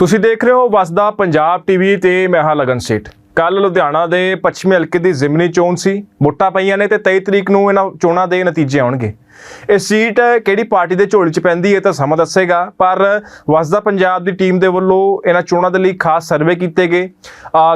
ਤੁਸੀਂ ਦੇਖ ਰਹੇ ਹੋ ਵਸਦਾ ਪੰਜਾਬ ਟੀਵੀ ਤੇ ਮੈਂ ਹਾਂ ਲਗਨ ਸੇਠ। ਕੱਲ ਲੁਧਿਆਣਾ ਦੇ ਪੱਛਮੀ ਹਲਕੇ ਦੀ ਜ਼ਿਮਨੀ ਚੋਣ ਸੀ। ਵੋਟਾਂ ਪਈਆਂ ਨੇ ਤੇ 23 ਤਰੀਕ ਨੂੰ ਇਹਨਾਂ ਚੋਣਾਂ ਦੇ ਨਤੀਜੇ ਆਉਣਗੇ। ਇਹ ਸੀਟ ਕਿਹੜੀ ਪਾਰਟੀ ਦੇ ਝੋਲੀ 'ਚ ਪੈਂਦੀ ਹੈ ਤਾਂ ਸਮਾਂ ਦੱਸੇਗਾ। ਪਰ ਵਸਦਾ ਪੰਜਾਬ ਦੀ ਟੀਮ ਦੇ ਵੱਲੋਂ ਇਹਨਾਂ ਚੋਣਾਂ ਦੇ ਲਈ ਖਾਸ ਸਰਵੇ ਕੀਤੇ ਗਏ।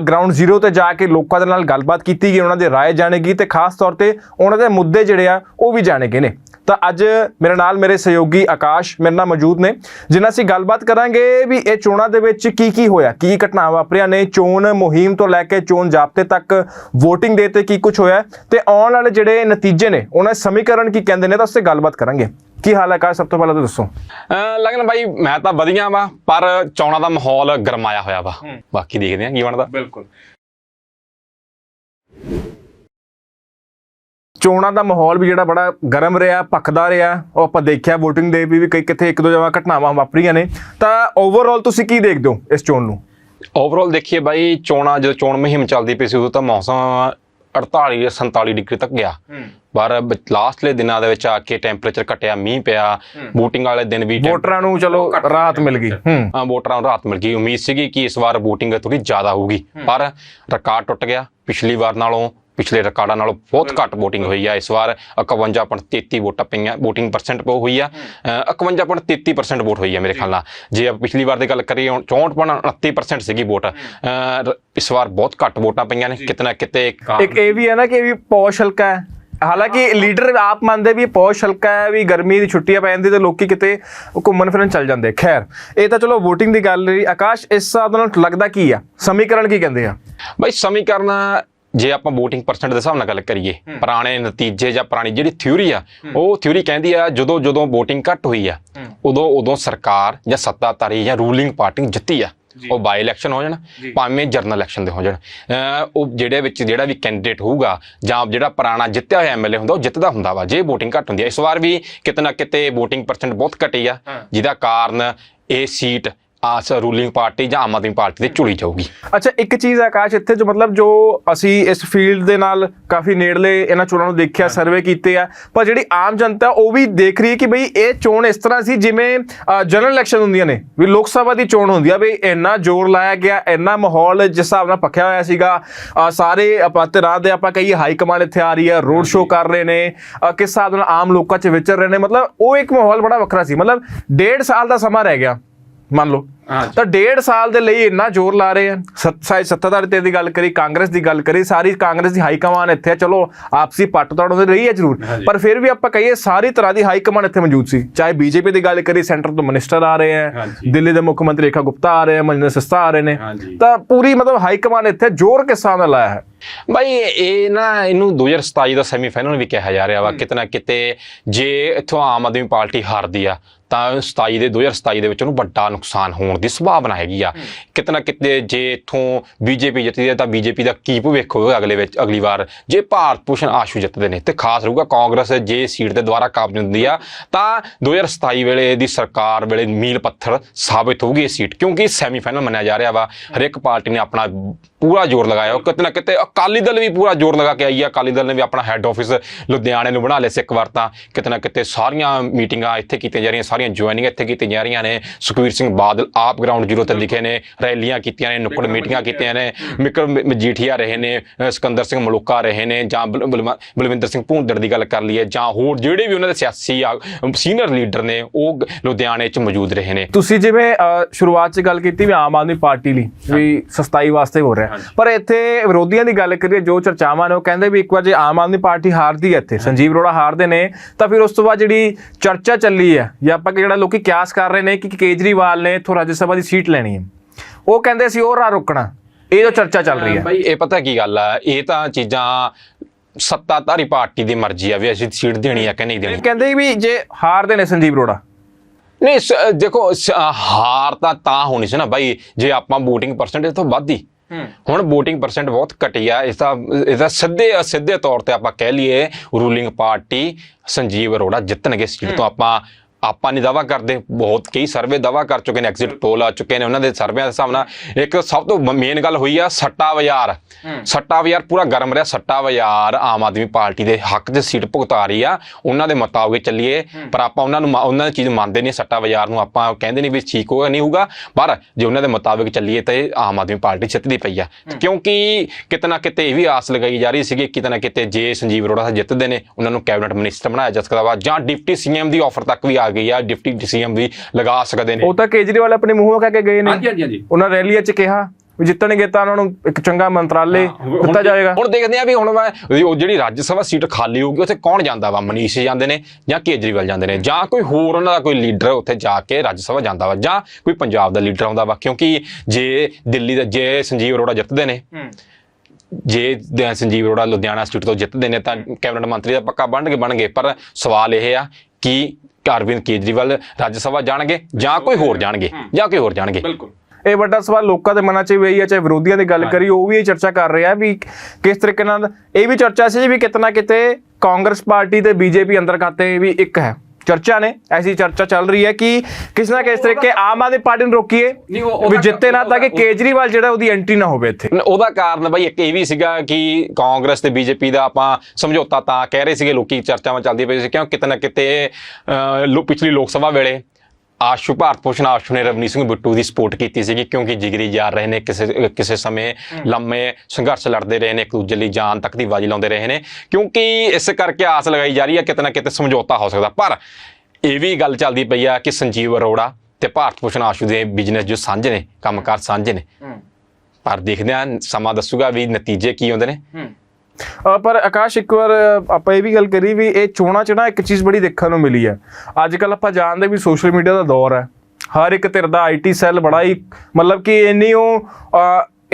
ਗਰਾਊਂਡ ਜ਼ੀਰੋ ਤੇ ਜਾ ਕੇ ਲੋਕਾਂ ਦੇ ਨਾਲ ਗੱਲਬਾਤ ਕੀਤੀ ਗਈ, ਉਹਨਾਂ ਦੇ ਰਾਏ ਜਾਣੇਗੀ ਤੇ ਖਾਸ ਤੌਰ ਤੇ ਉਹਨਾਂ ਦੇ ਮੁੱਦੇ ਜਿਹੜੇ ਆ ਉਹ ਵੀ ਜਾਣੇ ਗਏ ਨੇ। ਤਾਂ ਅੱਜ ਮੇਰੇ ਨਾਲ ਮੇਰੇ ਸਹਿਯੋਗੀ ਆਕਾਸ਼ ਮੇਰੇ ਨਾਲ ਮੌਜੂਦ ਨੇ ਜਿਨ੍ਹਾਂ ਅਸੀਂ ਗੱਲਬਾਤ ਕਰਾਂਗੇ ਵੀ ਇਹ ਚੋਣਾਂ ਦੇ ਵਿੱਚ ਕੀ ਕੀ ਹੋਇਆ ਕੀ ਘਟਨਾਵਾਂ ਵਾਪਰੀਆਂ ਨੇ ਚੋਣ ਮੁਹਿੰਮ ਤੋਂ ਲੈ ਕੇ ਚੋਣ ਜ਼ਾਬਤੇ ਤੱਕ VOTING ਦੇ ਤੇ ਕੀ ਕੁਝ ਹੋਇਆ ਤੇ ਆਉਣ ਵਾਲੇ ਜਿਹੜੇ ਨਤੀਜੇ ਨੇ ਉਹਨਾਂ ਦੇ ਸਮੀਕਰਨ ਕੀ ਕਹਿੰਦੇ ਨੇ ਤਾਂ ਉਸ ਤੇ ਗੱਲਬਾਤ ਕਰਾਂਗੇ। ਕੀ ਹਾਲ ਹੈ ਆਕਾਸ਼? ਸਭ ਤੋਂ ਪਹਿਲਾਂ ਤਾਂ ਦੱਸੋ। ਲਗਨ ਭਾਈ ਮੈਂ ਤਾਂ ਵਧੀਆ ਵਾ ਪਰ ਚੋਣਾਂ ਦਾ ਮਾਹੌਲ ਗਰਮਾਇਆ ਹੋਇਆ ਵਾ। ਬਾਕੀ ਦੇਖਦੇ ਹਾਂ ਕੀ ਬਣਦਾ। ਬਿਲਕੁਲ। ਚੋਣਾਂ ਦਾ ਮਾਹੌਲ ਵੀ ਜਿਹੜਾ ਬੜਾ ਗਰਮ ਰਿਹਾ ਭਖਦਾ ਰਿਹਾ। ਉਹ ਆਪਾਂ ਦੇਖਿਆ VOTING ਦੇ ਵੀ ਕਈ ਕਿਥੇ ਇੱਕ ਦੋ ਜਗ੍ਹਾ ਘਟਨਾਵਾਂ ਵਾਪਰੀਆਂ ਨੇ। ਤਾਂ ਓਵਰਆਲ ਤੁਸੀਂ ਕੀ ਦੇਖਦੇ ਹੋ ਇਸ ਚੋਣ ਨੂੰ? ਓਵਰਆਲ ਦੇਖੀਏ ਭਾਈ ਚੋਣਾਂ ਜਦੋਂ ਚੋਣ ਮੁਹਿੰਮ ਚੱਲਦੀ ਪਈ ਸੀ ਉਦੋਂ ਤਾਂ ਮੌਸਮ 48 ਜਾਂ 47 ਡਿਗਰੀ ਤੱਕ ਗਿਆ। ਪਰ ਲਾਸਟਲੇ ਦਿਨਾਂ ਦੇ ਵਿੱਚ ਆ ਕੇ ਟੈਂਪਰੇਚਰ ਘਟਿਆ ਮੀਂਹ ਪਿਆ। VOTING ਵਾਲੇ ਦਿਨ ਵੀ ਵੋਟਰਾਂ ਨੂੰ ਚਲੋ ਰਾਹਤ ਮਿਲ ਗਈ। ਹੂੰ। ਵੋਟਰਾਂ ਨੂੰ ਰਾਹਤ ਮਿਲ ਗਈ। ਉਮੀਦ ਸੀਗੀ ਕਿ ਇਸ ਵਾਰ VOTING ਥੋੜੀ ਜ਼ਿਆਦਾ ਹੋਊਗੀ। ਪਰ ਰਿਕਾਰਡ ਟੁੱਟ ਗਿਆ। ਪਿਛਲੀ ਵਾਰ ਨਾਲੋਂ ਪਿਛਲੇ ਰਿਕਾਰਡਾਂ ਨਾਲੋਂ ਬਹੁਤ ਘੱਟ VOTING ਹੋਈ ਆ। ਇਸ ਵਾਰ 51.33 ਵੋਟਾਂ ਪਈਆਂ VOTING ਪਰਸੈਂਟ ਪੋ ਹੋਈ ਆ। ਅਹ 51.33% ਵੋਟ ਹੋਈ ਆ ਮੇਰੇ ਖਿਆਲ ਨਾਲ। ਜੇ ਆਪਾਂ ਪਿਛਲੀ ਵਾਰ ਦੀ ਗੱਲ ਕਰੀਏ ਹੁਣ 64.29% ਸੀਗੀ ਵੋਟ ਇਸ ਵਾਰ ਬਹੁਤ ਘੱਟ ਵੋਟਾਂ ਪਈਆਂ ਨੇ ਕਿਤੇ ਨਾ ਕਿਤੇ ਇੱਕ ਇਹ ਵੀ ਹੈ ਨਾ ਕਿ ਇਹ ਵੀ ਪੌਸ਼ ਹਲਕਾ ਹੈ। ਹਾਲਾਂਕਿ ਲੀਡਰ ਆਪ ਮੰਨਦੇ ਵੀ ਪੌਸ਼ ਹਲਕਾ ਹੈ ਵੀ ਗਰਮੀ ਦੀ ਛੁੱਟੀਆਂ ਪੈ ਜਾਂਦੀ ਤੇ ਲੋਕੀ ਕਿਤੇ ਘੁੰਮਣ ਫਿਰਨ ਚੱਲ ਜਾਂਦੇ। ਖੈਰ ਇਹ ਤਾਂ ਚਲੋ VOTING ਦੀ ਗੱਲ ਰਹੀ। ਆਕਾਸ਼ ਇਸ ਹਿਸਾਬ ਨਾਲ ਲੱਗਦਾ ਕੀ ਆ? ਸਮੀਕਰਨ ਕੀ ਕਹਿੰਦੇ ਆ? ਬਈ ਸਮੀਕਰਨ ਜੇ ਆਪਾਂ VOTING ਪਰਸੈਂਟ ਦੇ ਹਿਸਾਬ ਨਾਲ ਗੱਲ ਕਰੀਏ ਪੁਰਾਣੇ ਨਤੀਜੇ ਜਾਂ ਪੁਰਾਣੀ ਜਿਹੜੀ ਥਿਊਰੀ ਆ ਉਹ ਥਿਊਰੀ ਕਹਿੰਦੀ ਆ ਜਦੋਂ ਜਦੋਂ VOTING ਘੱਟ ਹੋਈ ਆ ਉਦੋਂ ਉਦੋਂ ਸਰਕਾਰ ਜਾਂ ਸੱਤਾਧਾਰੀ ਜਾਂ ਰੂਲਿੰਗ ਪਾਰਟੀ ਜਿੱਤੀ ਆ ਉਹ ਬਾਈ ਇਲੈਕਸ਼ਨ ਹੋ ਜਾਣ ਭਾਵੇਂ ਜਰਨਲ ਇਲੈਕਸ਼ਨ ਦੇ ਹੋ ਜਾਣ। ਉਹ ਜਿਹੜੇ ਵਿੱਚ ਜਿਹੜਾ ਵੀ ਕੈਂਡੀਡੇਟ ਹੋਊਗਾ ਜਾਂ ਜਿਹੜਾ ਪੁਰਾਣਾ ਜਿੱਤਿਆ ਹੋਇਆ ਐਮਐਲਏ ਹੁੰਦਾ ਉਹ ਜਿੱਤਦਾ ਹੁੰਦਾ ਵਾ ਜੇ VOTING ਘੱਟ ਹੁੰਦੀ ਆ। ਇਸ ਵਾਰ ਵੀ ਕਿਤੇ ਨਾ ਕਿਤੇ VOTING ਪਰਸੈਂਟ ਬਹੁਤ ਘਟੀ ਆ ਜਿਹਦਾ ਕਾਰਨ ਇਹ ਸੀਟ ਆਸ ਰੂਲਿੰਗ ਪਾਰਟੀ ਜਾਂ ਆਮ ਆਦਮੀ ਪਾਰਟੀ ਦੇ ਝੁਲੀ ਜਾਊਗੀ। ਅੱਛਾ ਇੱਕ ਚੀਜ਼ ਆਕਾਸ਼ ਇੱਥੇ ਜੋ ਮਤਲਬ ਜੋ ਅਸੀਂ ਇਸ ਫੀਲਡ ਦੇ ਨਾਲ ਕਾਫੀ ਨੇੜਲੇ ਇਹਨਾਂ ਚੋਣਾਂ ਨੂੰ ਦੇਖਿਆ ਸਰਵੇ ਕੀਤੇ ਆ ਪਰ ਜਿਹੜੀ ਆਮ ਜਨਤਾ ਉਹ ਵੀ ਦੇਖ ਰਹੀ ਹੈ ਕਿ ਬਈ ਇਹ ਚੋਣ ਇਸ ਤਰ੍ਹਾਂ ਸੀ ਜਿਵੇਂ ਜਨਰਲ ਇਲੈਕਸ਼ਨ ਹੁੰਦੀਆਂ ਨੇ ਵੀ ਲੋਕ ਸਭਾ ਦੀ ਚੋਣ ਹੁੰਦੀ ਆ ਵੀ ਇੰਨਾ ਜ਼ੋਰ ਲਾਇਆ ਗਿਆ ਇੰਨਾ ਮਾਹੌਲ ਜਿਸ ਹਿਸਾਬ ਨਾਲ ਪੱਖਿਆ ਹੋਇਆ ਸੀਗਾ ਸਾਰੇ ਆਪਾਂ ਧਿਰਾਂ ਦੇ ਆਪਾਂ ਕਹੀਏ ਹਾਈ ਕਮਾਂਡ ਇੱਥੇ ਆ ਰਹੀ ਹੈ ਰੋਡ ਸ਼ੋਅ ਕਰ ਰਹੇ ਨੇ ਕਿਸ ਹਿਸਾਬ ਨਾਲ ਆਮ ਲੋਕਾਂ 'ਚ ਵਿਚਰ ਰਹੇ ਨੇ ਮਤਲਬ ਉਹ ਇੱਕ ਮਾਹੌਲ ਬੜਾ ਵੱਖਰਾ ਸੀ ਮਤਲਬ ਡੇਢ ਸਾਲ ਦਾ ਸਮਾਂ ਰਹਿ ਗਿਆ ਮੰਨ ਲਓ। ਤਾਂ ਡੇਢ ਸਾਲ ਦੇ ਲਈ ਇੰਨਾ ਜ਼ੋਰ ਲਾ ਰਹੇ ਆ ਸੱਤਾਈ ਸੱਤਾਧਾਰੀ ਤੇ ਦੀ ਗੱਲ ਕਰੀ ਕਾਂਗਰਸ ਦੀ ਗੱਲ ਕਰੀ ਸਾਰੀ ਕਾਂਗਰਸ ਦੀ ਹਾਈ ਕਮਾਨ ਇੱਥੇ ਆ, ਚਲੋ ਆਪਸੀ ਪੱਟ ਤੋੜ ਉਹਦੇ ਰਹੀ ਹੈ ਜ਼ਰੂਰ। ਪਰ ਫਿਰ ਵੀ ਆਪਾਂ ਕਹੀਏ ਸਾਰੀ ਤਰ੍ਹਾਂ ਦੀ ਹਾਈ ਕਮਾਨ ਇੱਥੇ ਮੌਜੂਦ ਸੀ। ਚਾਹੇ ਬੀਜੇਪੀ ਦੀ ਗੱਲ ਕਰੀ ਸੈਂਟਰ ਤੋਂ ਮਿਨਿਸਟਰ ਆ ਰਹੇ ਆ ਦਿੱਲੀ ਦੇ ਮੁੱਖ ਮੰਤਰੀ ਰੇਖਾ ਗੁਪਤਾ ਆ ਰਹੇ ਆ ਮਨਿੰਦਰ ਸਿਸਤਾ ਆ ਰਹੇ ਨੇ। ਤਾਂ ਪੂਰੀ ਮਤਲਬ ਹਾਈ ਕਮਾਨ ਇੱਥੇ ਜ਼ੋਰ ਕਿਸ ਹਿਸਾਬ ਨਾਲ ਲਾਇਆ ਹੈ? ਬਾਈ ਇਹ ਨਾ ਇਹਨੂੰ 2027 ਦਾ ਸੈਮੀਫਾਈਨਲ ਵੀ ਕਿਹਾ ਜਾ ਰਿਹਾ ਵਾ। ਕਿਤੇ ਨਾ ਕਿਤੇ ਜੇ ਇੱਥੋਂ ਆਮ ਆਦਮੀ ਪਾਰਟੀ ਹਾਰਦੀ ਆ ਤਾਂ 27 ਦੇ 2027 ਦੇ ਵਿੱਚ ਉਹਨੂੰ ਵੱਡਾ ਨੁਕਸਾਨ ਹੋਣ ਦੀ ਸੰਭਾਵਨਾ ਹੈਗੀ ਆ। ਕਿਤੇ ਨਾ ਕਿਤੇ ਜੇ ਇੱਥੋਂ ਬੀਜੇਪੀ ਜਿੱਤਦੀ ਹੈ ਤਾਂ ਬੀਜੇਪੀ ਦਾ ਕੀ ਭਵਿੱਖ ਹੋਵੇਗਾ ਅਗਲੇ ਵਿੱਚ ਅਗਲੀ ਵਾਰ? ਜੇ ਭਾਰਤ ਭੂਸ਼ਣ ਆਸ਼ੂ ਜਿੱਤਦੇ ਨੇ ਤੇ ਖਾਸ ਰਹੂਗਾ ਕਾਂਗਰਸ ਜੇ ਸੀਟ ਤੇ ਦੁਬਾਰਾ ਕਾਬਜ ਹੁੰਦੀ ਆ ਤਾਂ 2027 ਵੇਲੇ ਦੀ ਸਰਕਾਰ ਵੇਲੇ ਮੀਲ ਪੱਥਰ ਸਾਬਿਤ ਹੋਊਗੀ ਇਹ ਸੀਟ। ਕਿਉਂਕਿ ਸੈਮੀਫਾਈਨਲ ਮੰਨਿਆ ਜਾ ਰਿਹਾ ਵਾ। ਹਰੇਕ ਪਾਰਟੀ ਨੇ ਆਪਣਾ ਪੂਰਾ ਜ਼ੋਰ ਲਗਾਇਆ। ਉਹ ਕਿਤੇ ਨਾ ਕਿਤੇ ਅਕਾਲੀ ਦਲ ਵੀ ਪੂਰਾ ਜ਼ੋਰ ਲਗਾ ਕੇ ਆਈ ਆ। ਅਕਾਲੀ ਦਲ ਨੇ ਵੀ ਆਪਣਾ ਹੈੱਡ ਆਫਿਸ ਲੁਧਿਆਣੇ ਨੂੰ ਬਣਾ ਲਿਆ ਸੀ ਇੱਕ ਵਾਰ ਤਾਂ। ਕਿਤੇ ਨਾ ਕਿਤੇ ਸਾਰੀਆਂ ਮੀਟਿੰਗਾਂ ਇੱਥੇ ਕੀਤੀਆਂ ਜਾ ਰਹੀਆਂ ਸਾਰੀਆਂ ਜੁਆਇਨਿੰਗ ਇੱਥੇ ਕੀਤੀਆਂ ਜਾ ਰਹੀਆਂ ਨੇ। ਸੁਖਵੀਰ ਸਿੰਘ ਬਾਦਲ ਆਪ ਗਰਾਊਂਡ ਜ਼ੀਰੋ ਤੇ ਲਿਖੇ ਨੇ ਰੈਲੀਆਂ ਕੀਤੀਆਂ ਨੇ ਨੁੱਕੜ ਮੀਟਿੰਗਾਂ ਕੀਤੀਆਂ ਨੇ ਮਿਕਰ ਮਜੀਠੀਆ ਰਹੇ ਨੇ ਸਿਕੰਦਰ ਸਿੰਘ ਮਲੂਕਾ ਰਹੇ ਨੇ ਜਾਂ ਬਲ- ਬਲਵ- ਬਲਵਿੰਦਰ ਸਿੰਘ ਭੂੰਦੜ ਦੀ ਗੱਲ ਕਰ ਲਈਏ ਜਾਂ ਹੋਰ ਜਿਹੜੇ ਵੀ ਉਹਨਾਂ ਦੇ ਸਿਆਸੀ ਸੀਨੀਅਰ ਲੀਡਰ ਨੇ ਉਹ ਲੁਧਿਆਣੇ 'ਚ ਮੌਜੂਦ ਰਹੇ ਨੇ। ਤੁਸੀਂ ਜਿਵੇਂ ਸ਼ੁਰੂਆਤ 'ਚ ਗੱਲ ਕੀਤੀ ਵੀ ਆਮ ਆਦਮੀ ਪਾਰਟੀ ਲਈ ਵੀ ਸਸਤਾਈ ਵਾਸਤੇ ਹੋ ਰਿਹਾ। ਪਰ ਇੱਥੇ ਵਿਰੋਧੀਆਂ ਦੀ ਗੱਲ ਕਰੀਏ ਜੋ ਚਰਚਾਵਾਂ ਨੇ ਉਹ ਕਹਿੰਦੇ ਵੀ ਇੱਕ ਵਾਰ ਜੇ ਆਮ ਆਦਮੀ ਪਾਰਟੀ ਹਾਰਦੀ ਹੈ ਇੱਥੇ ਸੰਜੀਵ ਅਰੋੜਾ ਹਾਰਦੇ ਨੇ ਤਾਂ ਫਿਰ ਉਸ ਤੋਂ ਬਾਅਦ ਜਿਹੜੀ ਚਰਚਾ ਚੱਲੀ ਹੈ ਜਾਂ ਆਪਾਂ ਕਿ ਜਿਹੜਾ ਲੋਕੀ ਕਿਆਸ ਕਰ ਰਹੇ ਨੇ ਕਿ ਕੇਜਰੀਵਾਲ ਨੇ ਇੱਥੋਂ ਰਾਜ ਸਭਾ ਦੀ ਸੀਟ ਲੈਣੀ ਹੈ ਉਹ ਕਹਿੰਦੇ ਸੀ ਉਹ ਰਾਹ ਰੋਕਣਾ ਇਹ ਜੋ ਚਰਚਾ ਚੱਲ ਰਹੀ ਹੈ। ਬਾਈ ਇਹ ਪਤਾ ਕੀ ਗੱਲ ਆ ਇਹ ਤਾਂ ਚੀਜ਼ਾਂ ਸੱਤਾਧਾਰੀ ਪਾਰਟੀ ਦੀ ਮਰਜ਼ੀ ਆ ਵੀ ਅਸੀਂ ਸੀਟ ਦੇਣੀ ਆ ਕਿ ਨਹੀਂ ਦੇਣੀ। ਕਹਿੰਦੇ ਵੀ ਜੇ ਹਾਰਦੇ ਨੇ ਸੰਜੀਵ ਅਰੋੜਾ। ਨਹੀਂ ਦੇਖੋ ਹਾਰ ਤਾਂ ਤਾਂ ਹੋਣੀ ਸੀ ਨਾ ਬਾਈ ਜੇ ਆਪਾਂ VOTING ਪਰਸੈਂਟੇਜ ਤੋਂ ਵੱਧ ਹੀ ਹੁਣ VOTING ਪਰਸੈਂਟ ਬਹੁਤ ਘਟੀ ਆ। ਇਸ ਦਾ ਇਸ ਦਾ ਸਿੱਧੇ ਸਿੱਧੇ ਤੌਰ ਤੇ ਆਪਾਂ ਕਹਿ ਲਈਏ ਰੂਲਿੰਗ ਪਾਰਟੀ ਸੰਜੀਵ ਅਰੋੜਾ ਜਿੱਤਣਗੇ। ਸੀਟ ਤੋਂ ਆਪਾਂ ਆਪਾਂ ਨਹੀਂ ਦਾਵਾ ਕਰਦੇ। ਬਹੁਤ ਕਈ ਸਰਵੇ ਦਾਵਾ ਕਰ ਚੁੱਕੇ ਨੇ ਐਗਜ਼ਿਟ ਪੋਲ ਆ ਚੁੱਕੇ ਨੇ ਉਹਨਾਂ ਦੇ ਸਰਵਿਆਂ ਦੇ ਹਿਸਾਬ ਨਾਲ ਇੱਕ ਸਭ ਤੋਂ ਮੇਨ ਗੱਲ ਹੋਈ ਆ ਸੱਟਾ ਬਾਜ਼ਾਰ। ਸੱਟਾ ਬਾਜ਼ਾਰ ਪੂਰਾ ਗਰਮ ਰਿਹਾ ਸੱਟਾ ਬਾਜ਼ਾਰ ਆਮ ਆਦਮੀ ਪਾਰਟੀ ਦੇ ਹੱਕ 'ਚ ਸੀਟ ਭੁਗਤਾ ਰਹੀ ਆ ਉਹਨਾਂ ਦੇ ਮੁਤਾਬਕ ਚੱਲੀਏ ਪਰ ਆਪਾਂ ਉਹਨਾਂ ਨੂੰ ਉਹਨਾਂ ਦੀ ਚੀਜ਼ ਮੰਨਦੇ ਨਹੀਂ ਸੱਟਾ ਬਾਜ਼ਾਰ ਨੂੰ ਆਪਾਂ ਕਹਿੰਦੇ ਨਹੀਂ ਵੀ ਠੀਕ ਹੋਗਾ ਨਹੀਂ ਹੋਊਗਾ ਪਰ ਜੇ ਉਹਨਾਂ ਦੇ ਮੁਤਾਬਕ ਚੱਲੀਏ ਤਾਂ ਆਮ ਆਦਮੀ ਪਾਰਟੀ ਜਿੱਤਦੀ ਪਈ ਆ। ਕਿਉਂਕਿ ਕਿਤੇ ਨਾ ਕਿਤੇ ਇਹ ਵੀ ਆਸ ਲਗਾਈ ਜਾ ਰਹੀ ਸੀਗੀ ਕਿਤੇ ਨਾ ਕਿਤੇ ਜੇ ਸੰਜੀਵ ਅਰੋੜਾ ਜਿੱਤਦੇ ਨੇ ਉਹਨਾਂ ਨੂੰ ਕੈਬਨਿਟ ਮਿਨਿਸਟਰ ਬਣਾਇਆ ਜਾ ਸਕਦਾ ਵਾ ਜਾਂ ਡਿਪਟੀ ਸੀਐਮ ਦੀ ਆਫਰ ਤੱਕ ਵੀ ਆ ਗਈ ਆ ਡਿਪਟੀ ਸੀਐਮ ਵੀ ਲਗਾ ਸਕਦੇ ਨੇ। ਉਹ ਤਾਂ ਕੇਜਰੀਵਾਲ ਆਪਣੇ ਮੂੰਹੋਂ ਕਹਿ ਕੇ ਗਏ ਨੇ। ਹਾਂਜੀ ਹਾਂਜੀ ਹਾਂਜੀ। ਉਹਨਾਂ ਰੈਲੀਆਂ 'ਚ ਕਿਹਾ ਵੀ ਜਿੱਤਣਗੇ ਤਾਂ ਉਹਨਾਂ ਨੂੰ ਇੱਕ ਚੰਗਾ ਮੰਤਰਾਲੇ ਦਿੱਤਾ ਜਾਏਗਾ। ਹੁਣ ਦੇਖਦੇ ਆ ਵੀ ਹੁਣ ਉਹ ਜਿਹੜੀ ਰਾਜ ਸਭਾ ਸੀਟ ਖਾਲੀ ਹੋਊਗੀ ਉੱਥੇ ਕੌਣ ਜਾਂਦਾ ਵਾ? ਮਨੀਸ਼ ਜਾਂਦੇ ਨੇ ਜਾਂ ਕੇਜਰੀਵਾਲ ਜਾਂਦੇ ਨੇ? ਜਾਂ ਕੋਈ ਹੋਰ ਉਹਨਾਂ ਦਾ ਕੋਈ ਲੀਡਰ ਉੱਥੇ ਜਾ ਕੇ ਰਾਜ ਸਭਾ ਜਾਂਦਾ ਵਾ? ਜਾਂ ਕੋਈ ਪੰਜਾਬ ਦਾ ਲੀਡਰ ਆਉਂਦਾ ਵਾ? ਕਿਉਂਕਿ ਜੇ ਦਿੱਲੀ ਦਾ ਜੇ ਸੰਜੀਵ ਅਰੋੜਾ ਜਿੱਤਦੇ ਨੇ ਜੇ ਦ- ਸੰਜੀਵ ਅਰੋੜਾ ਲੁਧਿਆਣਾ ਸੀਟ ਤੋਂ ਜਿੱਤਦੇ ਨੇ ਤਾਂ ਕੈਬਨਿਟ ਮੰਤਰੀ ਦਾ ਪੱਕਾ ਬਣਨਗੇ ਬਣਨਗੇ। ਪਰ ਸਵਾਲ ਇਹ ਆ ਕਿ ਅਰਵਿੰਦ ਕੇਜਰੀਵਾਲ ਰਾਜ ਸਭਾ ਜਾਣਗੇ ਜਾਂ ਕੋਈ ਹੋਰ ਜਾਣਗੇ ਜਾਂ ਕੋਈ ਹੋਰ ਜਾਣਗੇ। ਬਿਲਕੁਲ। ਇਹ ਵੱਡਾ ਸਵਾਲ ਲੋਕਾਂ ਦੇ ਮਨਾਂ 'ਚ ਵੀ ਇਹੀ ਹੈ ਚਾਹੇ ਵਿਰੋਧੀਆਂ ਦੀ ਗੱਲ ਕਰੀ ਉਹ ਵੀ ਇਹ ਚਰਚਾ ਕਰ ਰਿਹਾ ਵੀ ਕਿਸ ਤਰੀਕੇ ਨਾਲ ਇਹ ਵੀ ਚਰਚਾ ਸੀ ਵੀ ਕਿਤਨਾ ਕਿਤੇ ਕਾਂਗਰਸ ਪਾਰਟੀ ਤੇ ਬੀਜੇਪੀ ਅੰਦਰ ਖਾਤੇ ਵੀ ਇੱਕ ਹੈ। ਚਰਚਾ ਨੇ ਐਸੀ ਚਰਚਾ ਚੱਲ ਰਹੀ ਹੈ ਕਿ ਕਿਸ ਨਾ ਕਿਸ ਤਰੀਕੇ ਆਮ ਆਦਮੀ ਪਾਰਟੀ ਨੂੰ ਰੋਕੀਏ ਵੀ ਜਿੱਤੇ ਨਾ ਤਾਂ ਕਿ ਕੇਜਰੀਵਾਲ ਜਿਹੜਾ ਉਹਦੀ ਐਂਟਰੀ ਨਾ ਹੋਵੇ ਇੱਥੇ। ਉਹਦਾ ਕਾਰਨ ਬਈ ਇੱਕ ਇਹ ਵੀ ਸੀਗਾ ਕਿ ਕਾਂਗਰਸ ਤੇ ਬੀਜੇਪੀ ਦਾ ਆਪਾਂ ਸਮਝੌਤਾ ਤਾਂ ਕਹਿ ਰਹੇ ਸੀਗੇ ਲੋਕੀ ਚਰਚਾਵਾਂ ਚੱਲਦੀਆਂ ਪਈ ਸੀ ਕਿਉਂ ਕਿਤੇ ਨਾ ਕਿਤੇ ਪਿਛਲੀ ਲੋਕ ਸਭਾ ਵੇਲੇ ਆਸ਼ੂ ਭਾਰਤ ਭੂਸ਼ਣ ਆਸ਼ੂ ਨੇ ਰਵਨੀਤ ਸਿੰਘ ਬਿੱਟੂ ਦੀ ਸਪੋਰਟ ਕੀਤੀ ਸੀਗੀ ਕਿਉਂਕਿ ਜਿਗਰੀ ਯਾਰ ਰਹੇ ਨੇ ਕਿਸੇ ਕਿਸੇ ਸਮੇਂ ਲੰਮੇ ਸੰਘਰਸ਼ ਲੜਦੇ ਰਹੇ ਨੇ ਇੱਕ ਦੂਜੇ ਲਈ ਜਾਨ ਤੱਕ ਦੀ ਬਾਜੀ ਲਾਉਂਦੇ ਰਹੇ ਨੇ। ਕਿਉਂਕਿ ਇਸ ਕਰਕੇ ਆਸ ਲਗਾਈ ਜਾ ਰਹੀ ਹੈ ਕਿਤੇ ਨਾ ਕਿਤੇ ਸਮਝੌਤਾ ਹੋ ਸਕਦਾ। ਪਰ ਇਹ ਵੀ ਗੱਲ ਚੱਲਦੀ ਪਈ ਆ ਕਿ ਸੰਜੀਵ ਅਰੋੜਾ ਤੇ ਭਾਰਤ ਭੂਸ਼ਣ ਆਸ਼ੂ ਦੇ ਬਿਜ਼ਨਸ ਜੋ ਸਾਂਝੇ ਨੇ ਕੰਮਕਾਰ ਸਾਂਝੇ ਨੇ। ਪਰ ਦੇਖਦੇ ਆ ਸਮਾਂ ਦੱਸੂਗਾ ਵੀ ਨਤੀਜੇ ਕੀ ਹੁੰਦੇ ਨੇ। ਪਰ ਆਕਾਸ਼ ਇੱਕ ਵਾਰ ਆਪਾਂ ਇਹ ਵੀ ਗੱਲ ਕਰੀ ਵੀ ਇਹ ਚੋਣਾਂ 'ਚ ਇੱਕ ਚੀਜ਼ ਬੜੀ ਦੇਖਣ ਨੂੰ ਮਿਲੀ ਹੈ। ਅੱਜ ਕੱਲ ਆਪਾਂ ਜਾਣਦੇ ਵੀ ਸੋਸ਼ਲ ਮੀਡੀਆ ਦਾ ਦੌਰ ਹੈ। ਹਰ ਇੱਕ ਧਿਰ ਦਾ ਆਈਟੀ ਸੈੱਲ ਬੜਾ ਹੀ, ਮਤਲਬ ਕਿ ਇੰਨੀ ਉਹ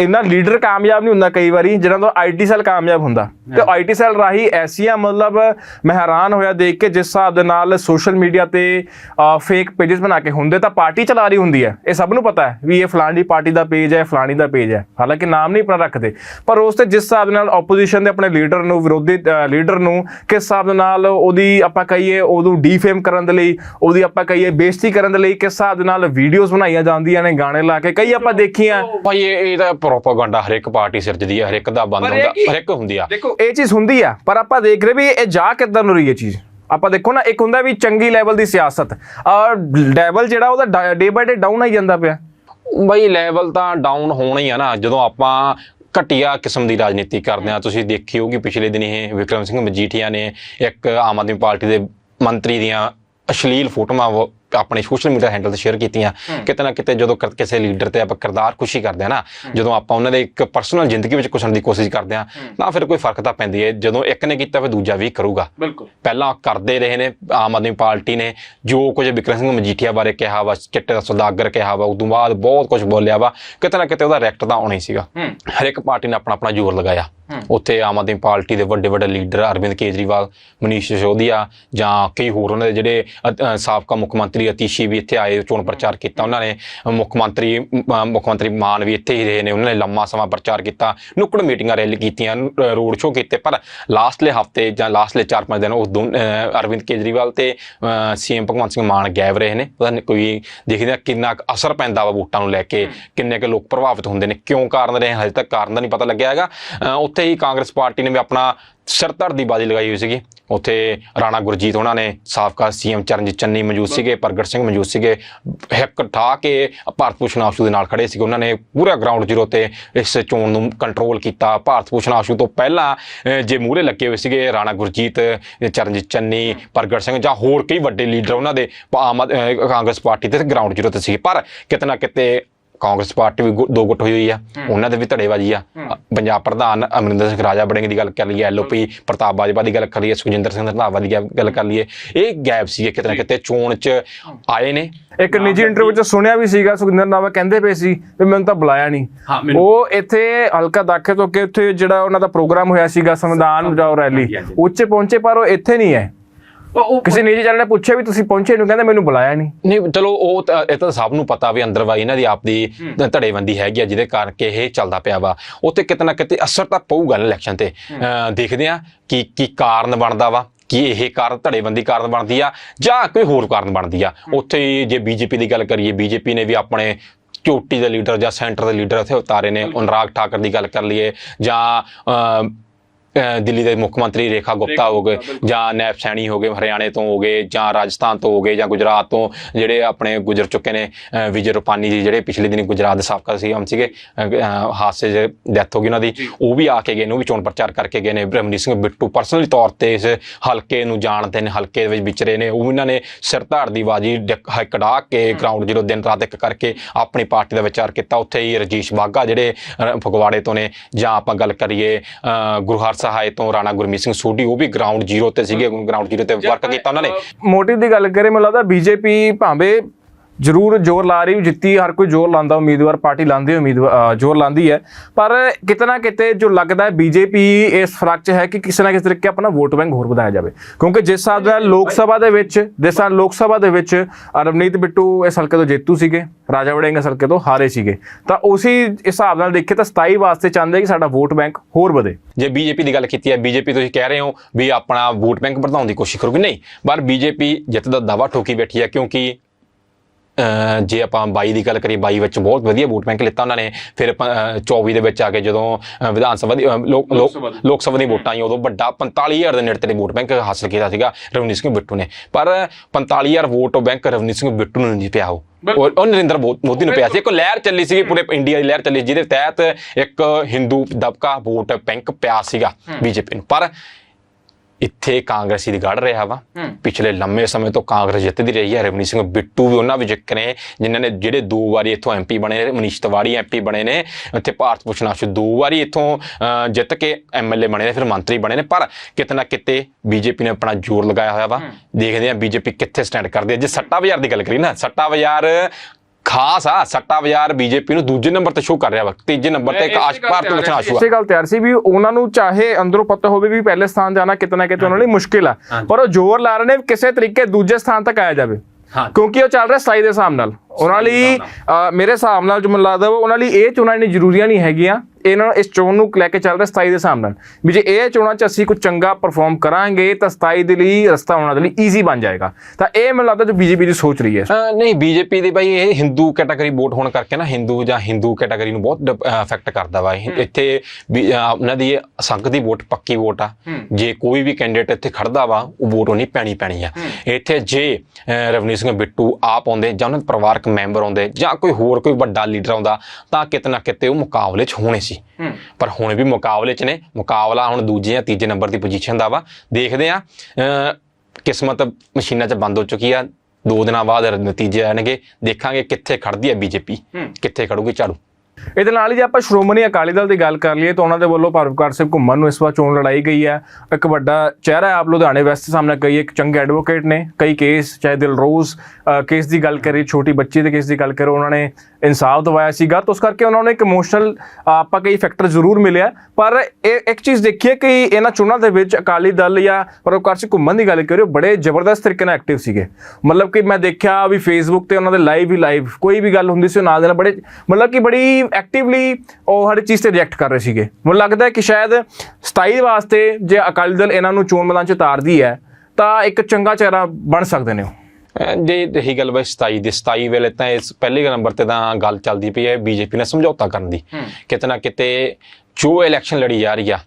ਇੰਨਾ ਲੀਡਰ ਕਾਮਯਾਬ ਨਹੀਂ ਹੁੰਦਾ ਕਈ ਵਾਰੀ ਜਿਹਨਾਂ ਤੋਂ ਆਈਟੀ ਸੈੱਲ ਕਾਮਯਾਬ ਹੁੰਦਾ। ਤੇ ਆਈਟੀ ਸੈੱਲ ਰਾਹੀਂ ਐਸੀਆਂ ਮਤਲਬ ਮੈਂ ਹੈਰਾਨ ਹੋਇਆ ਦੇਖ ਕੇ ਜਿਸ ਹਿਸਾਬ ਦੇ ਨਾਲ ਸੋਸ਼ਲ ਮੀਡੀਆ ਤੇ ਫੇਕ ਪੇजेस ਬਣਾ ਕੇ ਹੁੰਦੇ ਤਾਂ ਪਾਰਟੀ ਚਲਾ ਰਹੀ ਹੁੰਦੀ ਹੈ। ਇਹ ਸਭ ਨੂੰ ਪਤਾ ਹੈ ਵੀ ਇਹ ਫਲਾਣੀ ਪਾਰਟੀ ਦਾ ਪੇਜ ਹੈ ਫਲਾਣੀ ਦਾ ਪੇਜ ਹੈ। ਹਾਲਾਂਕਿ ਨਾਮ ਨਹੀਂ ਆਪਣਾ ਰੱਖਦੇ ਪਰ ਉਸ ਤੇ ਜਿਸ ਹਿਸਾਬ ਦੇ ਨਾਲ ਆਪੋਜੀਸ਼ਨ ਦੇ ਆਪਣੇ ਲੀਡਰ ਨੂੰ ਵਿਰੋਧੀ ਲੀਡਰ ਨੂੰ ਕਿਸ ਹਿਸਾਬ ਦੇ ਨਾਲ ਉਹਦੀ ਆਪਾਂ ਕਹੀਏ ਉਹਨੂੰ ਡੀਫੇਮ ਕਰਨ ਦੇ ਲਈ ਉਹਦੀ ਆਪਾਂ ਕਹੀਏ ਬੇਇੱਜ਼ਤੀ ਕਰਨ ਦੇ ਲਈ ਕਿਸ ਹਿਸਾਬ ਦੇ ਨਾਲ ਵੀਡੀਓਜ਼ ਬਣਾਈਆਂ ਜਾਂਦੀਆਂ ਨੇ ਗਾਣੇ ਲਾ ਕੇ ਕਈ ਆਪਾਂ ਦੇਖੀਆਂ। ਭਾਈ ਇਹ ਇਹ ਤਾਂ ਪ੍ਰੋਪਾਗੈਂਡਾ ਹਰ ਇੱਕ ਪਾਰਟੀ ਸਿਰਜਦੀ ਹੈ ਹਰ ਇੱਕ ਦਾ ਬੰਦ ਹੁੰਦਾ ਕੀ- ਹਰ ਇੱਕ ਹੁੰਦੀ ਆ। ਦੇਖੋ ਇਹ ਚੀਜ਼ ਹੁੰਦੀ ਆ ਪਰ ਆਪਾਂ ਦੇਖ ਰਹੇ ਵੀ ਇਹ ਜਾ ਕਿੱਦਾਂ ਨੂੰ ਰਹੀ ਹੈ ਚੀਜ਼? ਆਪਾਂ ਦੇਖੋ ਨਾ ਇੱਕ ਹੁੰਦਾ ਵੀ ਚੰਗੀ ਲੈਵਲ ਦੀ ਸਿਆਸਤ। ਔਰ ਲੈਵਲ ਜਿਹੜਾ ਉਹਦਾ ਡੇ ਬਾਈ ਡੇ ਡਾਊਨ ਆਈ ਜਾਂਦਾ ਪਿਆ। ਬਈ ਲੈਵਲ ਤਾਂ ਡਾਊਨ ਹੋਣਾ ਹੀ ਆ ਨਾ ਜਦੋਂ ਆਪਾਂ ਘਟੀਆ ਕਿਸਮ ਦੀ ਰਾਜਨੀਤੀ ਕਰਦੇ ਆ। ਤੁਸੀਂ ਦੇਖੀ ਹੋਗੀ ਪਿਛਲੇ ਦਿਨ ਇਹ ਵਿਕਰਮ ਸਿੰਘ ਮਜੀਠੀਆ ਨੇ ਇੱਕ ਆਮ ਆਦਮੀ ਪਾਰਟੀ ਦੇ ਮੰਤਰੀ ਦੀਆਂ ਅਸ਼ਲੀਲ ਫੋਟੋਆਂ ਆਪਣੇ ਸੋਸ਼ਲ ਮੀਡੀਆ ਹੈਂਡਲ ਤੇ ਸ਼ੇਅਰ ਕੀਤੀਆਂ ਕਿਤੇ ਨਾ ਕਿਤੇ ਜਦੋਂ ਕਿਸੇ ਲੀਡਰ ਤੇ ਆਪਾਂ ਕਿਰਦਾਰ ਖੁਸ਼ੀ ਕਰਦੇ ਆ ਨਾ ਜਦੋਂ ਆਪਾਂ ਉਹਨਾਂ ਦੇ ਇੱਕ ਪਰਸਨਲ ਜ਼ਿੰਦਗੀ ਵਿੱਚ ਘੁਸਣ ਦੀ ਕੋਸ਼ਿਸ਼ ਕਰਦੇ ਆ ਨਾ ਫਿਰ ਕੋਈ ਫ਼ਰਕ ਤਾਂ ਪੈਂਦੀ ਹੈ ਜਦੋਂ ਇੱਕ ਨੇ ਕੀਤਾ ਫਿਰ ਦੂਜਾ ਵੀ ਕਰੂਗਾ। ਬਿਲਕੁਲ। ਪਹਿਲਾਂ ਕਰਦੇ ਰਹੇ ਨੇ ਆਮ ਆਦਮੀ ਪਾਰਟੀ ਨੇ ਜੋ ਕੁਝ ਵਿਕਰਮ ਸਿੰਘ ਮਜੀਠੀਆ ਬਾਰੇ ਕਿਹਾ ਵਾ ਚਿੱਟੇ ਦਾ ਸੌਦਾਗਰ ਕਿਹਾ ਵਾ ਉਦੋਂ ਬਾਅਦ ਬਹੁਤ ਕੁਝ ਬੋਲਿਆ ਵਾ ਕਿਤੇ ਨਾ ਕਿਤੇ ਉਹਦਾ ਰੈਕਟ ਤਾਂ ਆਉਣਾ ਹੀ ਸੀਗਾ। ਹਰ ਇੱਕ ਪਾਰਟੀ ਨੇ ਆਪਣਾ ਆਪਣਾ ਜ਼ੋਰ ਲਗਾਇਆ। ਉੱਥੇ ਆਮ ਆਦਮੀ ਪਾਰਟੀ ਦੇ ਵੱਡੇ ਵੱਡੇ ਲੀਡਰ ਅਰਵਿੰਦ ਕੇਜਰੀਵਾਲ ਮਨੀਸ਼ ਸਿਸੋਦੀਆ ਜਾਂ ਕਈ ਹੋਰ ਉਹਨਾਂ ਦੇ ਜਿਹੜੇ ਸਾਬਕਾ ਮੁੱਖ ਮੰਤਰੀ ਅਤੀਸ਼ੀ ਵੀ ਇੱਥੇ ਆਏ ਚੋਣ ਪ੍ਰਚਾਰ ਕੀਤਾ ਉਹਨਾਂ ਨੇ। ਮੁੱਖ ਮੰਤਰੀ ਮੁੱਖ ਮੰਤਰੀ ਮਾਨ ਵੀ ਇੱਥੇ ਹੀ ਰਹੇ ਨੇ। ਉਹਨਾਂ ਨੇ ਲੰਮਾ ਸਮਾਂ ਪ੍ਰਚਾਰ ਕੀਤਾ। ਨੁੱਕੜ ਮੀਟਿੰਗਾਂ ਰੈਲੀ ਕੀਤੀਆਂ ਰੋਡ ਸ਼ੋਅ ਕੀਤੇ। ਪਰ ਲਾਸਟਲੇ ਹਫ਼ਤੇ ਜਾਂ ਲਾਸਟਲੇ 4-5 ਦਿਨ ਉਹ ਦੋਨ- ਅ, ਅਰਵਿੰਦ ਕੇਜਰੀਵਾਲ ਤੇ ਸੀਐਮ ਭਗਵੰਤ ਸਿੰਘ ਮਾਨ ਗਾਇਬ ਰਹੇ ਨੇ। ਪਤਾ ਨਹੀਂ ਕੋਈ ਦੇਖਦੇ ਆ ਕਿੰਨਾ ਅਸਰ ਪੈਂਦਾ ਵਾ ਵੋਟਾਂ ਨੂੰ ਲੈ ਕੇ ਕਿੰਨੇ ਕੁ ਲੋਕ ਪ੍ਰਭਾਵਿਤ ਹੁੰਦੇ ਨੇ ਕਿਉਂ ਕਾਰਨ ਰਹੇ ਹਜੇ ਤੱਕ ਕਾਰਨ ਦਾ ਨਹੀਂ ਪਤਾ ਲੱਗਿਆ ਹੈਗਾ। ਉੱਥੇ ਹੀ ਕਾਂਗਰਸ ਪਾਰਟੀ ਨੇ ਵੀ ਆਪਣਾ ਸਿਰਧੜ ਦੀ ਬਾਜੀ ਲਗਾਈ ਹੋਈ ਸੀਗੀ। ਉੱਥੇ ਰਾਣਾ ਗੁਰਜੀਤ ਉਹਨਾਂ ਨੇ ਸਾਬਕਾ ਸੀਐਮ ਚਰਨਜੀਤ ਚੰਨੀ ਮੌਜੂਦ ਸੀਗੇ, ਪ੍ਰਗਟ ਸਿੰਘ ਮੌਜੂਦ ਸੀਗੇ। ਹਿੱਕ ਠਾ ਕੇ ਭਾਰਤ ਭੂਸ਼ਣ ਆਸ਼ੂ ਦੇ ਨਾਲ ਖੜੇ ਸੀਗੇ। ਉਹਨਾਂ ਨੇ ਪੂਰਾ ਗਰਾਊਂਡ ਜ਼ੀਰੋ ਤੇ ਇਸ ਚੋਣ ਨੂੰ ਕੰਟਰੋਲ ਕੀਤਾ। ਭਾਰਤ ਭੂਸ਼ਣ ਆਸ਼ੂ ਤੋਂ ਪਹਿਲਾਂ ਜੇ ਮੂਹਰੇ ਲੱਗੇ ਹੋਏ ਸੀਗੇ, ਰਾਣਾ ਗੁਰਜੀਤ, ਚਰਨਜੀਤ ਚੰਨੀ, ਪ੍ਰਗਟ ਸਿੰਘ ਜਾਂ ਹੋਰ ਕਈ ਵੱਡੇ ਲੀਡਰ ਉਹਨਾਂ ਦੇ ਆਮ ਆਦ- ਕਾਂਗਰਸ ਪਾਰਟੀ ਤੇ ਗਰਾਊਂਡ ਜ਼ੀਰੋ ਤੇ ਸੀਗੇ। ਪਰ ਕਿਤੇ ਨਾ ਕਿਤੇ ਕਾਂਗਰਸ ਪਾਰਟੀ ਵੀ ਗੁ- ਦੋ ਗੁੱਟ ਹੋਈ ਹੋਈ ਆ ਉਹਨਾਂ ਦੇ ਵੀ ਧੜੇਬਾਜ਼ੀ ਆ। ਪੰਜਾਬ ਪ੍ਰਧਾਨ ਅਮਰਿੰਦਰ ਸਿੰਘ ਰਾਜਾ ਬੜਿੰਗ ਦੀ ਗੱਲ ਕਰ ਲਈਏ ਐਲਓਪੀ ਪ੍ਰਤਾਪ ਬਾਜਵਾ ਦੀ ਗੱਲ ਕਰ ਲਈਏ ਸੁਖਜਿੰਦਰ ਸਿੰਘ ਰੰਧਾਵਾ ਦੀ ਗੱਲ ਕਰ ਲਈਏ ਇਹ ਗੈਪ ਸੀ ਕਿਤੇ ਨਾ ਕਿਤੇ ਚੋਣ ਚ ਆਏ ਨੇ। ਇੱਕ ਨਿੱਜੀ ਇੰਟਰਵਿਊ 'ਚ ਸੁਣਿਆ ਵੀ ਸੀਗਾ ਸੁਖਿੰਦਰ ਨਾਵਾ ਕਹਿੰਦੇ ਪਏ ਸੀ ਵੀ ਮੈਨੂੰ ਤਾਂ ਬੁਲਾਇਆ ਨਹੀਂ ਮੈਨੂੰ- ਉਹ ਇੱਥੇ ਹਲਕਾ ਦਾਖੇ ਤੋਂ ਕਿ ਉੱਥੇ ਜਿਹੜਾ ਉਹਨਾਂ ਦਾ ਪ੍ਰੋਗਰਾਮ ਹੋਇਆ ਸੀਗਾ ਸੰਵਿਧਾਨ ਬਚਾਓ ਰੈਲੀ ਹਾਂਜੀ, ਹਾਂਜੀ। ਉੱਚੇ ਪਹੁੰਚੇ ਪਰ ਉਹ ਇੱਥੇ ਨਹੀਂ ਹੈ ਉਹ ਕਿਸੇ ਨਿੱਜੀ ਚੈਨਲ ਨੇ ਪੁੱਛਿਆ ਵੀ ਤੁਸੀਂ ਪਹੁੰਚੇ ਨੂੰ ਕਹਿੰਦੇ ਮੈਨੂੰ ਬੁਲਾਇਆ ਨਹੀਂ। ਨਹੀਂ ਚਲੋ ਉਹ ਤਾਂ ਇਹ ਤਾਂ ਸਭ ਨੂੰ ਪਤਾ ਵੀ ਅੰਦਰ ਵਾ ਇਹਨਾਂ ਦੀ ਆਪਦੀ ਧੜੇਬੰਦੀ ਹੈਗੀ ਆ ਜਿਹਦੇ ਕਰਕੇ ਇਹ ਚੱਲਦਾ ਪਿਆ ਵਾ। ਉੱਥੇ ਕਿਤੇ ਨਾ ਕਿਤੇ ਅਸਰ ਤਾਂ ਪਊਗਾ ਨਾ ਇਲੈਕਸ਼ਨ ਤੇ। ਅਹ ਦੇਖਦੇ ਆ ਕਿ ਕੀ ਕਾਰਨ ਬਣਦਾ ਵਾ ਕਿ ਇਹ ਕਾਰਨ ਧੜੇਬੰਦੀ ਕਾਰਨ ਬਣਦੀ ਆ ਜਾਂ ਕੋਈ ਹੋਰ ਕਾਰਨ ਬਣਦੀ ਆ। ਉੱਥੇ ਹੀ ਜੇ ਬੀਜੇਪੀ ਦੀ ਗੱਲ ਕਰੀਏ ਬੀਜੇਪੀ ਨੇ ਵੀ ਆਪਣੇ ਚੋਟੀ ਦੇ ਲੀਡਰ ਜਾਂ ਸੈਂਟਰ ਦੇ ਲੀਡਰ ਇੱਥੇ ਉਤਾਰੇ ਨੇ ਅਨੁਰਾਗ ਠਾਕਰ ਦੀ ਗੱਲ ਕਰ ਲਈਏ ਜਾਂ ਅਹ, ਦਿੱਲੀ ਦੇ ਮੁੱਖ ਮੰਤਰੀ ਰੇਖਾ ਗੁਪਤਾ ਹੋ ਗਏ ਜਾਂ ਨੈਬ ਸੈਣੀ ਹੋ ਗਏ ਹਰਿਆਣੇ ਤੋਂ ਹੋ ਗਏ ਜਾਂ ਰਾਜਸਥਾਨ ਤੋਂ ਹੋ ਗਏ ਜਾਂ ਗੁਜਰਾਤ ਤੋਂ ਜਿਹੜੇ ਆਪਣੇ ਗੁਜ਼ਰ ਚੁੱਕੇ ਨੇ ਵਿਜੇ ਰੂਪਾਨੀ ਜੀ ਜਿਹੜੇ ਪਿਛਲੇ ਦਿਨੀ ਗੁਜਰਾਤ ਦੇ ਸਾਬਕਾ ਸੀਐਮ ਸੀਗੇ ਹਾਦਸੇ 'ਚ ਡੈਥ ਹੋ ਗਈ ਉਹਨਾਂ ਦੀ ਉਹ ਵੀ ਆ ਕੇ ਗਏ ਨੇ ਉਹ ਵੀ ਚੋਣ ਪ੍ਰਚਾਰ ਕਰਕੇ ਗਏ ਨੇ। ਰਮਨੀਤ ਸਿੰਘ ਬਿੱਟੂ ਪਰਸਨਲੀ ਤੌਰ ਤੇ ਇਸ ਹਲਕੇ ਨੂੰ ਜਾਣਦੇ ਨੇ ਹਲਕੇ ਦੇ ਵਿੱਚ ਵਿਚਰੇ ਨੇ। ਉਹ ਇਹਨਾਂ ਨੇ ਸਿਰ ਧਾੜ ਦੀ ਬਾਜੀ ਕਢਾ ਕੇ ਗਰਾਊਂਡ ਜ਼ੀਰੋ ਦਿਨ ਰਾਤ ਇੱਕ ਕਰਕੇ ਆਪਣੀ ਪਾਰਟੀ ਦਾ ਵਿਚਾਰ ਕੀਤਾ ਉੱਥੇ ਹੀ ਰਜੀਸ਼ ਬਾਗਾ ਜਿਹੜੇ ਫਗਵਾੜੇ ਤੋਂ ਨੇ ਜਾਂ ਆਪਾਂ ਗੱਲ ਕਰੀਏ ਗੁਰੂ ਹਰਸਹਾਏ ਤੋਂ ਰਾਣਾ ਗੁਰਮੀਤ ਸਿੰਘ ਸੋਢੀ ਉਹ ਵੀ ਗਰਾਊਂਡ ਜ਼ੀਰੋ ਤੇ ਸੀਗੇ ਗਰਾਊਂਡ ਜ਼ੀਰੋ ਤੇ ਵਰਕ ਕੀਤਾ ਉਹਨਾਂ ਨੇ। ਮੋਟਿਵ ਦੀ ਗੱਲ ਕਰੇ ਮੈਨੂੰ ਲੱਗਦਾ ਬੀਜੇਪੀ ਭਾਵੇਂ ਜ਼ਰੂਰ ਜ਼ੋਰ ਲਾ ਰਹੀ ਜਿੱਤੀ ਹਰ ਕੋਈ ਜ਼ੋਰ ਲਾਉਂਦਾ ਉਮੀਦਵਾਰ ਪਾਰਟੀ ਲਾਂਦੀ ਉਮੀਦਵਾਰ ਅ, ਜ਼ੋਰ ਲਾਉਂਦੀ ਹੈ। ਪਰ ਕਿਤੇ ਨਾ ਕਿਤੇ ਜੋ ਲੱਗਦਾ ਹੈ ਬੀਜੇਪੀ ਇਸ ਫ਼ਰਕ 'ਚ ਹੈ ਕਿ ਕਿਸੇ ਨਾ ਕਿਸੇ ਤਰੀਕੇ ਆਪਣਾ ਵੋਟ ਬੈਂਕ ਹੋਰ ਵਧਾਇਆ ਜਾਵੇ। ਕਿਉਂਕਿ ਜਿਸ ਹਿਸਾਬ ਨਾਲ ਲੋਕ ਸਭਾ ਦੇ ਵਿੱਚ ਜਿਸ ਹਿਸਾਬ ਲੋਕ ਸਭਾ ਦੇ ਵਿੱਚ ਰਵਨੀਤ ਬਿੱਟੂ ਇਸ ਹਲਕੇ ਤੋਂ ਜੇਤੂ ਸੀਗੇ ਰਾਜਾ ਵੜਿੰਗ ਇਸ ਹਲਕੇ ਤੋਂ ਹਾਰੇ ਸੀਗੇ। ਤਾਂ ਉਸੇ ਹਿਸਾਬ ਨਾਲ ਦੇਖੇ ਤਾਂ 27 ਵਾਸਤੇ ਚਾਹੁੰਦੇ ਕਿ ਸਾਡਾ ਵੋਟ ਬੈਂਕ ਹੋਰ ਵਧੇ। ਜੇ ਬੀਜੇਪੀ ਦੀ ਗੱਲ ਕੀਤੀ ਹੈ ਬੀਜੇਪੀ ਤੁਸੀਂ ਕਹਿ ਰਹੇ ਹੋ ਵੀ ਆਪਣਾ ਵੋਟ ਬੈਂਕ ਵਧਾਉਣ ਦੀ ਕੋਸ਼ਿਸ਼ ਕਰੂਗੀ। ਨਹੀਂ ਪਰ ਬੀਜੇਪੀ ਜਿੱਤ ਦਾ ਦਾਵਾ ਠੋਕੀ ਬੈਠੀ ਹੈ ਕਿਉਂਕਿ ਜੇ ਆਪਾਂ 22 ਦੀ ਗੱਲ ਕਰੀਏ 22 ਵਿੱਚ ਬਹੁਤ ਵਧੀਆ ਵੋਟ ਬੈਂਕ ਲਿੱਤਾ ਉਹਨਾਂ ਨੇ। ਫਿਰ ਪ- ਅਹ 24 ਦੇ ਵਿੱਚ ਆ ਕੇ ਜਦੋਂ ਵਿਧਾਨ ਸਭਾ ਦੀ ਲੋਕ ਸਭਾ ਦੀ। ਵੋਟਾਂ ਆਈਆਂ ਉਦੋਂ ਵੱਡਾ 45000 ਦੇ ਨੇੜੇ ਤੇ ਵੋਟ ਬੈਂਕ ਹਾਸਲ ਕੀਤਾ ਸੀਗਾ ਰਵਨੀਤ ਸਿੰਘ ਬਿੱਟੂ ਨੇ। ਪਰ 45000 ਵੋਟ ਬੈਂਕ ਰਵਨੀਤ ਸਿੰਘ ਬਿੱਟੂ ਨੂੰ ਨਹੀਂ ਪਿਆ ਉਹ। ਉਹ ਨਰਿੰਦਰ ਮੋਦੀ ਨੂੰ ਪਿਆ ਸੀ। ਇੱਕ ਲਹਿਰ ਚੱਲੀ ਸੀਗੀ ਪੂਰੇ ਇੰਡੀਆ ਦੀ ਲਹਿਰ ਚੱਲੀ ਜਿਹਦੇ ਤਹਿਤ ਇੱਕ ਹਿੰਦੂ ਦਬਕਾ ਵੋਟ ਬੈਂਕ ਪਿਆ ਸੀਗਾ ਬੀਜੇਪੀ ਨੂੰ। ਪਰ ਇੱਥੇ ਕਾਂਗਰਸੀ ਦੀ ਗੜ ਰਿਹਾ ਵਾ। ਪਿਛਲੇ ਲੰਮੇ ਸਮੇਂ ਤੋਂ ਕਾਂਗਰਸ ਜਿੱਤਦੀ ਰਹੀ ਹੈ। ਰਵਨੀਤ ਸਿੰਘ ਬਿੱਟੂ ਵੀ ਉਹਨਾਂ ਵਿੱਚ ਇੱਕ ਨੇ ਜਿਨ੍ਹਾਂ ਨੇ ਜਿਹੜੇ ਦੋ ਵਾਰੀ ਇੱਥੋਂ ਐਮਪੀ ਬਣੇ ਨੇ ਮਨੀਸ਼ ਤਿਵਾੜੀ ਐਮਪੀ ਬਣੇ ਨੇ ਇੱਥੇ ਭਾਰਤ ਭੂਸ਼ਣ ਆਸ਼ੂ ਦੋ ਵਾਰੀ ਇੱਥੋਂ ਜਿੱਤ ਕੇ ਐਮਐਲਏ ਬਣੇ ਨੇ ਫਿਰ ਮੰਤਰੀ ਬਣੇ ਨੇ। ਪਰ ਕਿਤੇ ਨਾ ਕਿਤੇ ਬੀਜੇਪੀ ਨੇ ਆਪਣਾ ਜ਼ੋਰ ਲਗਾਇਆ ਹੋਇਆ ਵਾ। ਦੇਖਦੇ ਆ ਬੀਜੇਪੀ ਕਿੱਥੇ ਸਟੈਂਡ ਕਰਦੀ ਹੈ। ਜੇ ਸੱਟਾ ਬਾਜ਼ਾਰ ਦੀ ਗੱਲ ਕਰੀ ਨਾ ਸੱਟਾ ਬਾਜ਼ਾਰ ਖਾਸ ਆ ਸੱਟਾ ਬਾਜ਼ਾਰ ਬੀਜੇਪੀ ਨੂੰ ਦੂਜੇ ਨੰਬਰ ਤੇ ਸ਼ੋ ਕਰ ਰਿਹਾ ਵਾ ਤੀਜੇ ਨੰਬਰ ਤੇ ਇੱਕ ਆਸ਼ ਭਾਰਤ ਭੂਸ਼ਣ ਆਸ਼ੂ ਆ ਇਸੇ ਗੱਲ ਤਿਆਰ ਸੀ ਵੀ ਉਹਨਾਂ ਨੂੰ ਚਾਹੇ ਅੰਦਰੋਂ ਪਤਾ ਹੋਵੇ ਵੀ ਪਹਿਲੇ ਸਥਾਨ ਜਾਣਾ ਕਿਤੇ ਨਾ ਕਿਤੇ ਉਹਨਾਂ ਲਈ ਮੁਸ਼ਕਿਲ ਆ। ਪਰ ਉਹ ਜ਼ੋਰ ਲਾ ਰਹੇ ਨੇ ਕਿਸੇ ਤਰੀਕੇ ਦੂਜੇ ਸਥਾਨ ਤੱਕ ਆਇਆ ਜਾਵੇ। ਕਿਉਂਕਿ ਉਹ ਚੱਲ ਰਿਹਾ ਸਤਾਈ ਦੇ ਹਿਸਾਬ ਨਾਲ। ਉਹਨਾਂ ਲਈ ਮੇਰੇ ਹਿਸਾਬ ਨਾਲ ਜੋ ਮੈਨੂੰ ਲੱਗਦਾ ਉਹਨਾਂ ਲਈ ਇਹ ਚੋਣਾਂ ਇੰਨੀ ਜ਼ਰੂਰੀਆਂ ਨਹੀਂ ਹੈਗੀਆਂ। ਇਹਨਾਂ ਨੂੰ ਇਸ ਚੋਣ ਨੂੰ ਲੈ ਕੇ ਚੱਲ ਰਿਹਾ 27 ਦੇ ਹਿਸਾਬ ਨਾਲ। ਵੀ ਜੇ ਇਹ ਚੋਣਾਂ 'ਚ ਅਸੀਂ ਕੁਝ ਚੰਗਾ ਪਰਫਾਰਮ ਕਰਾਂਗੇ ਤਾਂ 27 ਦੇ ਲਈ ਰਸਤਾ ਉਹਨਾਂ ਦੇ ਲਈ ਈਜ਼ੀ ਬਣ ਜਾਏਗਾ। ਤਾਂ ਇਹ ਮੈਨੂੰ ਲੱਗਦਾ ਜੋ ਬੀਜੇਪੀ ਦੀ ਸੋਚ ਰਹੀ ਹੈ ਨਹੀਂ ਬੀਜੇਪੀ ਦੀ ਬਾਈ ਇਹ ਹਿੰਦੂ ਕੈਟਾਗਰੀ ਵੋਟ ਹੋਣ ਕਰਕੇ ਨਾ ਹਿੰਦੂ ਜਾਂ ਹਿੰਦੂ ਕੈਟਾਗਰੀ ਨੂੰ ਬਹੁਤ ਅਫੈਕਟ ਕਰਦਾ ਵਾ। ਇੱਥੇ ਉਹਨਾਂ ਦੀ ਸੰਘ ਦੀ ਵੋਟ ਪੱਕੀ ਵੋਟ ਆ। ਜੇ ਕੋਈ ਵੀ ਕੈਂਡੀਡੇਟ ਇੱਥੇ ਖੜਦਾ ਵਾ ਉਹ ਵੋਟ ਉਹਨੀ ਪੈਣੀ ਪੈਣੀ ਆ। ਇੱਥੇ ਜੇ ਰਵਨੀਤ ਸਿੰਘ ਬਿੱਟੂ ਆਪ ਆਉਂਦੇ ਜਾਂ ਉਹਨਾਂ ਦੇ ਪਰਿਵਾਰਕ ਮੈਂਬਰ ਆਉਂਦੇ ਜਾਂ ਕੋਈ ਹੋਰ ਕੋਈ ਵੱਡਾ ਲੀਡਰ ਆਉਂਦਾ ਤਾਂ ਕਿਤੇ ਨਾ ਕਿਤੇ ਉਹ ਮੁਕਾਬਲੇ 'ਚ ਹੋਣੇ ਸੀ। ਪਰ ਹੁਣ ਵੀ ਮੁਕਾਬਲੇ 'ਚ ਨੇ ਮੁਕਾਬਲਾ ਹੁਣ ਦੂਜੇ ਜਾਂ ਤੀਜੇ ਨੰਬਰ ਦੀ ਪੋਜੀਸ਼ਨ ਦਾ ਵਾ। ਦੇਖਦੇ ਆ ਕਿਸਮਤ ਮਸ਼ੀਨਾਂ 'ਚ ਬੰਦ ਹੋ ਚੁੱਕੀ ਆ। ਦੋ ਦਿਨਾਂ ਬਾਅਦ ਨਤੀਜੇ ਆਣਗੇ। ਦੇਖਾਂਗੇ ਕਿੱਥੇ ਖੜਦੀ ਹੈ। ਬੀਜੇਪੀ ਕਿੱਥੇ ਖੜੂਗੀ ਝਾੜੂ। ਇਹਦੇ ਨਾਲ ਹੀ ਜੇ ਆਪਾਂ ਸ਼੍ਰੋਮਣੀ ਅਕਾਲੀ ਦਲ ਦੀ ਗੱਲ ਕਰ ਲਈਏ ਤਾਂ ਉਹਨਾਂ ਦੇ ਵੱਲੋਂ ਪਰਵਕਾਰ ਸਿੰਘ ਘੁੰਮਣ ਨੂੰ ਇਸ ਵਾਰ ਚੋਣ ਲੜਾਈ ਗਈ ਹੈ। ਇੱਕ ਵੱਡਾ ਚਿਹਰਾ ਹੈ ਆਪ ਲੁਧਿਆਣੇ ਵੈਸਟ ਦੇ ਸਾਹਮਣੇ ਕਈ ਇੱਕ ਚੰਗੇ ਐਡਵੋਕੇਟ ਨੇ ਕਈ ਕੇਸ ਚਾਹੇ ਦਿਲਰੋਜ਼ ਅ, ਕੇਸ ਦੀ ਗੱਲ ਕਰੀ ਛੋਟੀ ਬੱਚੀ ਦੇ ਕੇਸ ਦੀ ਗੱਲ ਕਰੋ ਉਹਨਾਂ ਨੇ ਇਨਸਾਫ ਦਿਵਾਇਆ ਸੀਗਾ, ਤਾਂ ਉਸ ਕਰਕੇ ਉਹਨਾਂ ਨੂੰ ਇੱਕ ਇਮੋਸ਼ਨਲ ਆਪਾਂ ਕਈ ਫੈਕਟਰ ਜ਼ਰੂਰ ਮਿਲਿਆ। ਪਰ ਇਹ ਇੱਕ ਚੀਜ਼ ਦੇਖੀਏ ਕਿ ਇਹਨਾਂ ਚੋਣਾਂ ਦੇ ਵਿੱਚ ਅਕਾਲੀ ਦਲ ਜਾਂ ਪਰਵਕਾਰ ਸਿੰਘ ਘੁੰਮਣ ਦੀ ਗੱਲ ਕਰਿਓ ਬੜੇ ਜ਼ਬਰਦਸਤ ਤਰੀਕੇ ਨਾਲ ਐਕਟਿਵ ਸੀਗੇ। ਮਤਲਬ ਕਿ ਮੈਂ ਦੇਖਿਆ ਵੀ ਫੇਸਬੁੱਕ ਤੇ ਉਹਨਾਂ ਦੇ ਲਾਈਵ ਹੀ ਲਾਈਵ ਕੋਈ ਵੀ ਗੱਲ ਹੁੰਦੀ ਸੀ, ਉਹ ਨਾਲ ਦੇ ਨਾਲ ਬੜੇ, ਮਤਲਬ ਕਿ ਬੜੀ ਐਕਟਿਵਲੀ ਉਹ ਹਰ ਚੀਜ਼ ਤੇ ਰਿਐਕਟ ਕਰ ਰਹੇ ਸੀਗੇ। ਮੈਨੂੰ ਲੱਗਦਾ ਹੈ ਕਿ ਸ਼ਾਇਦ 27 ਵਾਸਤੇ ਜੇ ਅਕਾਲੀ ਦਲ ਇਹਨਾਂ ਨੂੰ ਚੋਣ ਮੈਦਾਨ 'ਚ ਉਤਾਰਦੀ ਹੈ, ਤਾਂ ਇੱਕ ਚੰਗਾ ਚਿਹਰਾ ਬਣ ਸਕਦੇ ਨੇ ਉਹ। ਜੇ ਰਹੀ ਗੱਲ ਬਈ 27 ਦੀ 27 ਵੇਲੇ ਤਾਂ ਇਸ ਪਹਿਲੇ ਨੰਬਰ ਤੇ ਤਾਂ ਗੱਲ ਚੱਲਦੀ ਪਈ ਹੈ ਬੀਜੇਪੀ ਨਾਲ ਸਮਝੌਤਾ ਕਰਨ ਦੀ। ਕਿਤੇ ਨਾ ਕਿਤੇ ਜੋ ਇਲੈਕਸ਼ਨ ਲੜੀ ਜਾ ਰਹੀ ਆ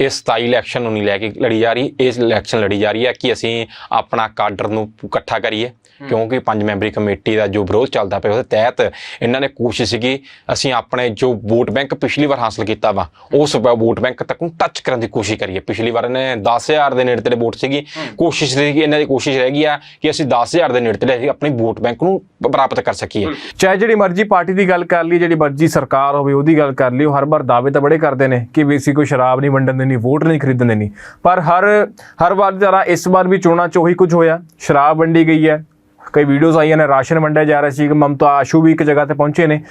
ਇਹ 27 ਇਲੈਕਸ਼ਨ ਨੂੰ ਨਹੀਂ ਲੈ ਕੇ ਲੜੀ ਜਾ ਰਹੀ ਇਸ ਇਲੈਕਸ਼ਨ ਲੜੀ ਜਾ ਰਹੀ ਹੈ ਕਿ ਅਸੀਂ ਆਪਣਾ ਕਾਡਰ ਨੂੰ ਇਕੱਠਾ ਕਰੀਏ ਕਿਉਂਕਿ ਪੰਜ ਮੈਂਬਰੀ ਕਮੇਟੀ ਦਾ ਜੋ ਵਿਰੋਧ ਚੱਲਦਾ ਪਿਆ ਉਹਦੇ ਤਹਿਤ ਇਹਨਾਂ ਨੇ ਕੋਸ਼ਿਸ਼ ਸੀਗੀ ਅਸੀਂ ਆਪਣੇ ਜੋ ਵੋਟ ਬੈਂਕ ਪਿਛਲੀ ਵਾਰ ਹਾਸਲ ਕੀਤਾ ਵਾ ਉਸ ਵੋਟ ਬੈਂਕ ਤੱਕ ਨੂੰ ਟੱਚ ਕਰਨ ਦੀ ਕੋਸ਼ਿਸ਼ ਕਰੀਏ। ਪਿਛਲੀ ਵਾਰ ਇਹਨੇ 10000 ਦੇ ਨੇੜੇ ਤੇੜੇ ਵੋਟ ਸੀਗੀ ਕੋਸ਼ਿਸ਼ ਸੀਗੀ ਇਹਨਾਂ ਦੀ ਕੋਸ਼ਿਸ਼ ਰਹਿ ਗਈ ਆ ਕਿ ਅਸੀਂ 10000 ਦੇ ਨੇੜੇ ਤੇੜੇ ਆਪਣੀ ਵੋਟ ਬੈਂਕ ਨੂੰ ਪ੍ਰਾਪਤ ਕਰ ਸਕੀਏ। ਚਾਹੇ ਜਿਹੜੀ ਮਰਜ਼ੀ ਪਾਰਟੀ ਦੀ ਗੱਲ ਕਰ ਲਈ ਜਿਹੜੀ ਮਰਜ਼ੀ ਸਰਕਾਰ ਹੋਵੇ ਉਹਦੀ ਗੱਲ ਕਰ ਲਈ ਉਹ ਹਰ ਵਾਰ ਦਾਅਵੇ ਤਾਂ ਬੜੇ ਕਰਦੇ ਨੇ ਕਿ ਵੀ ਅਸੀਂ ਕੋਈ ਸ਼ਰਾਬ ਨਹੀਂ ਵੰਡਣ ਦੇਣੀ ਵੋਟ ਨਹੀਂ ਖਰੀਦਣ ਦੇਣੀ ਪਰ ਹਰ ਹਰ ਵਾਰ ਦੀ ਤਰ੍ਹਾਂ ਇਸ ਵਾਰ ਵੀ ਚੋਣਾਂ 'ਚ ਉਹੀ ਕੁਝ ਹੋਇਆ। ਸ਼ਰਾਬ ਵੰਡੀ ਗਈ ਹੈ। ਕਈ ਵੀਡੀਓਜ਼ ਆਈਆਂ ਨੇ, ਰਾਸ਼ਨ ਵੰਡਿਆ ਜਾ ਰਿਹਾ ਸੀ। ਕਿ ਮਮਤਾ ਆਸ਼ੂ ਵੀ ਇੱਕ ਜਗ੍ਹਾ ਤੇ ਪਹੁੰਚੇ ਨੇ।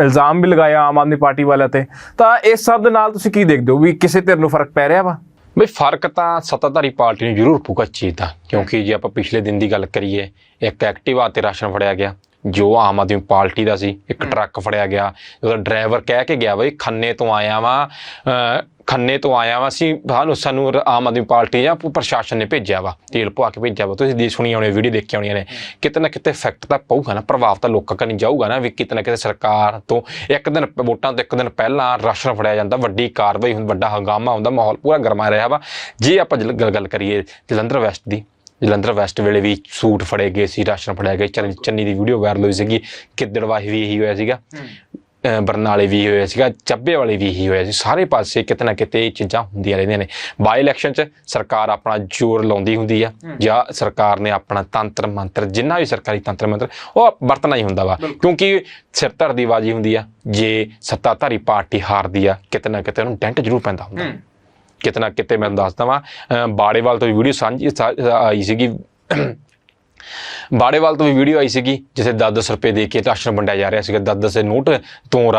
ਇਲਜ਼ਾਮ ਵੀ ਲਗਾਇਆ ਆਮ ਆਦਮੀ ਪਾਰਟੀ ਵਾਲਿਆਂ ਤੇ। ਤਾਂ ਇਸ ਸਭ ਦੇ ਨਾਲ ਤੁਸੀਂ ਕੀ ਦੇਖਦੇ ਹੋ ਵੀ ਕਿਸੇ ਧਿਰ ਨੂੰ ਫ਼ਰਕ ਪੈ ਰਿਹਾ ਵਾ? ਬਈ ਫ਼ਰਕ ਤਾਂ ਸੱਤਾਧਾਰੀ ਪਾਰਟੀ ਨੂੰ ਜ਼ਰੂਰ ਪੂਗਾ ਚੀਜ਼ ਦਾ। ਕਿਉਂਕਿ ਜੇ ਆਪਾਂ ਪਿਛਲੇ ਦਿਨ ਦੀ ਗੱਲ ਕਰੀਏ, ਇੱਕ ਐਕਟਿਵਾ ਤੇ ਰਾਸ਼ਨ ਫੜਿਆ ਗਿਆ। ਜੋ ਆਮ ਆਦਮੀ ਪਾਰਟੀ ਦਾ ਸੀ ਇੱਕ ਟਰੱਕ ਫੜਿਆ ਗਿਆ ਉਹਦਾ ਡਰਾਈਵਰ ਕਹਿ ਕੇ ਗਿਆ ਬਈ ਖੰਨੇ ਤੋਂ ਆਇਆ ਵਾਂ ਖੰਨੇ ਤੋਂ ਆਇਆ ਵਾਂ ਅਸੀਂ ਸਾਨੂੰ ਸਾਨੂੰ ਆਮ ਆਦਮੀ ਪਾਰਟੀ ਜਾਂ ਪ੍ਰਸ਼ਾਸਨ ਨੇ ਭੇਜਿਆ ਵਾ ਤੇਲ ਪਵਾ ਕੇ ਭੇਜਿਆ ਵਾ ਤੁਸੀਂ ਦੀ ਸੁਣੀ ਹੋਣੀ ਵੀਡੀਓ ਦੇਖੀ ਹੋਣੀਆਂ ਨੇ ਕਿਤੇ ਨਾ ਕਿਤੇ ਇਫੈਕਟ ਤਾਂ ਪਊਗਾ ਨਾ ਪ੍ਰਭਾਵ ਤਾਂ ਲੋਕਾਂ ਕਨੀ ਜਾਊਗਾ ਨਾ ਵੀ ਕਿਤੇ ਨਾ ਕਿਤੇ ਸਰਕਾਰ ਤੋਂ ਇੱਕ ਦਿਨ ਵੋਟਾਂ ਤੋਂ ਇੱਕ ਦਿਨ ਪਹਿਲਾਂ ਰਾਸ਼ਨ ਫੜਿਆ ਜਾਂਦਾ ਵੱਡੀ ਕਾਰਵਾਈ ਹੁੰਦਾ ਵੱਡਾ ਹੰਗਾਮਾ ਹੁੰਦਾ ਮਾਹੌਲ ਪੂਰਾ ਗਰਮਾ ਰਿਹਾ ਵਾ ਜੇ ਆਪਾਂ ਗੱਲ ਕਰੀਏ ਜਲੰਧਰ ਵੈਸਟ ਦੀ ਜਲੰਧਰ ਵੈਸਟ ਵੇਲੇ ਵੀ ਸੂਟ ਫੜੇ ਗਏ ਸੀ ਰਾਸ਼ਨ ਫੜਿਆ ਗਿਆ ਚੰਨੀ ਚੰਨੀ ਦੀ ਵੀਡੀਓ ਵਾਇਰਲ ਹੋਈ ਸੀਗੀ। ਕਿੱਦੜਵਾਹੀ ਵੀ ਇਹੀ ਹੋਇਆ ਸੀਗਾ। ਬਰਨਾਲੇ ਵੀ ਹੋਇਆ ਸੀਗਾ। ਚੱਬੇ ਵਾਲੇ ਵੀ ਇਹੀ ਹੋਇਆ ਸੀ। ਸਾਰੇ ਪਾਸੇ ਕਿਤੇ ਨਾ ਕਿਤੇ ਇਹ ਚੀਜ਼ਾਂ ਹੁੰਦੀਆਂ ਰਹਿੰਦੀਆਂ ਨੇ। ਬਾਈ ਇਲੈਕਸ਼ਨ 'ਚ ਸਰਕਾਰ ਆਪਣਾ ਜ਼ੋਰ ਲਾਉਂਦੀ ਹੁੰਦੀ ਆ ਜਾਂ ਸਰਕਾਰ ਨੇ ਆਪਣਾ ਤੰਤਰ ਮੰਤਰ ਜਿੰਨਾ ਵੀ ਸਰਕਾਰੀ ਤੰਤਰ ਮੰਤਰ ਉਹ ਵਰਤਣਾ ਹੀ ਹੁੰਦਾ ਵਾ। ਕਿਉਂਕਿ ਸਿਰ ਧਰ ਦੀ ਬਾਜੀ ਹੁੰਦੀ ਆ। ਜੇ ਸੱਤਾਧਾਰੀ ਪਾਰਟੀ ਹਾਰਦੀ ਆ ਕਿਤੇ ਨਾ ਕਿਤੇ ਉਹਨੂੰ ਡੈਂਟ ਜ਼ਰੂਰ ਪੈਂਦਾ ਹੁੰਦਾ। ਕਿਤੇ ਨਾ ਕਿਤੇ ਮੈਂ ਦੱਸਦਾ ਵਾਂ ਅਹ ਬਾੜੇਵਾਲ ਤੋਂ ਵੀਡੀਓ ਸਾਂਝੀ ਆਈ ਸੀਗੀ। ਬਾੜੇਵਾਲ ਤੋਂ ਵੀ ਵੀਡੀਓ ਆਈ ਸੀਗੀ ਜਿੱਥੇ 10-10 ਰੁਪਏ ਦੇ ਕੇ ਰਾਸ਼ਨ ਵੰਡਿਆ ਜਾ ਰਿਹਾ ਸੀਗਾ। 10-10 ਦੇ ਨੋਟ ਤੋਂ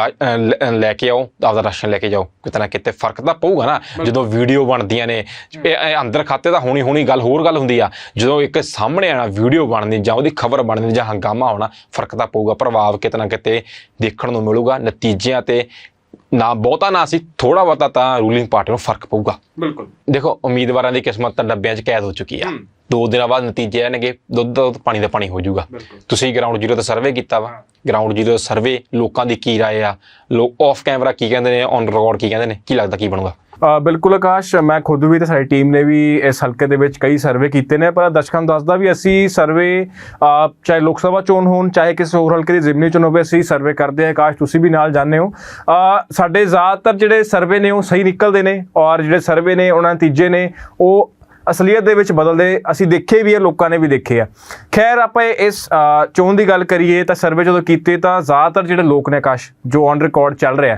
ਲੈ- ਕੇ ਆਓ ਆਪਦਾ ਰਾਸ਼ਨ ਲੈ ਕੇ ਜਾਓ। ਕਿਤੇ ਨਾ ਕਿਤੇ ਫ਼ਰਕ ਤਾਂ ਪਊਗਾ ਨਾ। ਜਦੋਂ ਵੀਡੀਓ ਬਣਦੀਆਂ ਨੇ ਇਹ ਅੰਦਰ ਖਾਤੇ ਤਾਂ ਹੋਣੀ ਹੋਣੀ ਗੱਲ ਹੋਰ ਗੱਲ ਹੁੰਦੀ ਆ। ਜਦੋਂ ਇੱਕ ਸਾਹਮਣੇ ਆਣਾ ਵੀਡੀਓ ਬਣਨੀ ਜਾਂ ਉਹਦੀ ਖਬਰ ਬਣਨੀ ਜਾਂ ਹੰਗਾਮਾ ਹੋਣਾ ਫ਼ਰਕ ਤਾਂ ਪਊਗਾ। ਪ੍ਰਭਾਵ ਕਿਤੇ ਨਾ ਕਿਤੇ ਦੇਖਣ ਨੂੰ ਮਿਲੂਗਾ। ਨਤੀਜਿਆਂ ਤੇ ਨਾ ਬਹੁਤਾ ਨਾ ਸੀ ਥੋੜਾ ਬਹੁਤਾ ਤਾਂ ਰੂਲਿੰਗ ਪਾਰਟੀ ਨੂੰ ਫ਼ਰਕ ਪਊਗਾ। ਬਿਲਕੁਲ। ਦੇਖੋ ਉਮੀਦਵਾਰਾਂ ਦੀ ਕਿਸਮਤ ਤਾਂ ਡੱਬਿਆਂ 'ਚ ਕੈਦ ਹੋ ਚੁੱਕੀ ਆ। ਦੋ ਦਿਨਾਂ ਬਾਅਦ ਨਤੀਜੇ ਆਣਗੇ ਦੁੱਧ ਦਾ ਦੁੱਧ, ਪਾਣੀ ਦਾ ਪਾਣੀ ਹੋ ਜਾਊਗਾ। ਤੁਸੀਂ ਗਰਾਊਂਡ ਜ਼ੀਰੋ ਤੇ ਸਰਵੇ ਕੀਤਾ ਵਾ। ਗਰਾਊਂਡ ਜ਼ੀਰੋ ਸਰਵੇ ਲੋਕਾਂ ਦੀ ਕੀ ਰਾਏ ਆ? ਲੋਕ ਆਫ ਕੈਮਰਾ ਕੀ ਕਹਿੰਦੇ ਨੇ? ਔਨ ਰਿਕਾਰਡ ਕੀ ਕਹਿੰਦੇ ਨੇ? ਕੀ ਲੱਗਦਾ ਕੀ ਬਣੂਗਾ? ਬਿਲਕੁਲ ਆਕਾਸ਼ ਮੈਂ ਖੁਦ ਵੀ ਤੇ ਸਾਡੀ ਟੀਮ ਨੇ ਵੀ ਇਸ ਹਲਕੇ ਦੇ ਵਿੱਚ ਕਈ ਸਰਵੇ ਕੀਤੇ ਨੇ ਪਰ ਦਰਸ਼ਕਾਂ ਨੂੰ ਦੱਸਦਾ ਵੀ ਅਸੀਂ ਸਰਵੇ ਚਾਹੇ ਲੋਕ ਸਭਾ ਚੋਣ ਹੋਣ ਚਾਹੇ ਕਿਸੇ ਹੋਰ ਹਲਕੇ ਦੀ ਜ਼ਿਮਨੀ ਚੋਣ ਹੋਵੇ ਅਸੀਂ ਸਰਵੇ ਕਰਦੇ ਹਾਂ। ਆਕਾਸ਼ ਤੁਸੀਂ ਵੀ ਨਾਲ ਜਾਣਦੇ ਹੋ। ਸਾਡੇ ਜ਼ਿਆਦਾਤਰ ਜਿਹੜੇ ਸਰਵੇ ਨੇ ਉਹ ਸਹੀ ਨਿਕਲਦੇ ਨੇ ਔਰ ਜਿਹੜੇ ਸਰਵੇ ਨੇ ਉਹਨਾਂ ਦੇ ਨਤੀਜੇ ਨੇ ਉਹ ਅਸਲੀਅਤ ਦੇ ਵਿੱਚ ਬਦਲਦੇ ਅਸੀਂ ਦੇਖੇ ਵੀ ਆ ਲੋਕਾਂ ਨੇ ਵੀ ਦੇਖੇ ਆ। ਖੈਰ ਆਪਾਂ ਇਸ ਚੋਣ ਦੀ ਗੱਲ ਕਰੀਏ ਤਾਂ ਸਰਵੇ ਜਦੋਂ ਕੀਤੇ ਤਾਂ ਜ਼ਿਆਦਾਤਰ ਜਿਹੜੇ ਲੋਕ ਨੇ ਆਕਾਸ਼ ਜੋ ਔਨ ਰਿਕਾਰਡ ਚੱਲ ਰਿਹਾ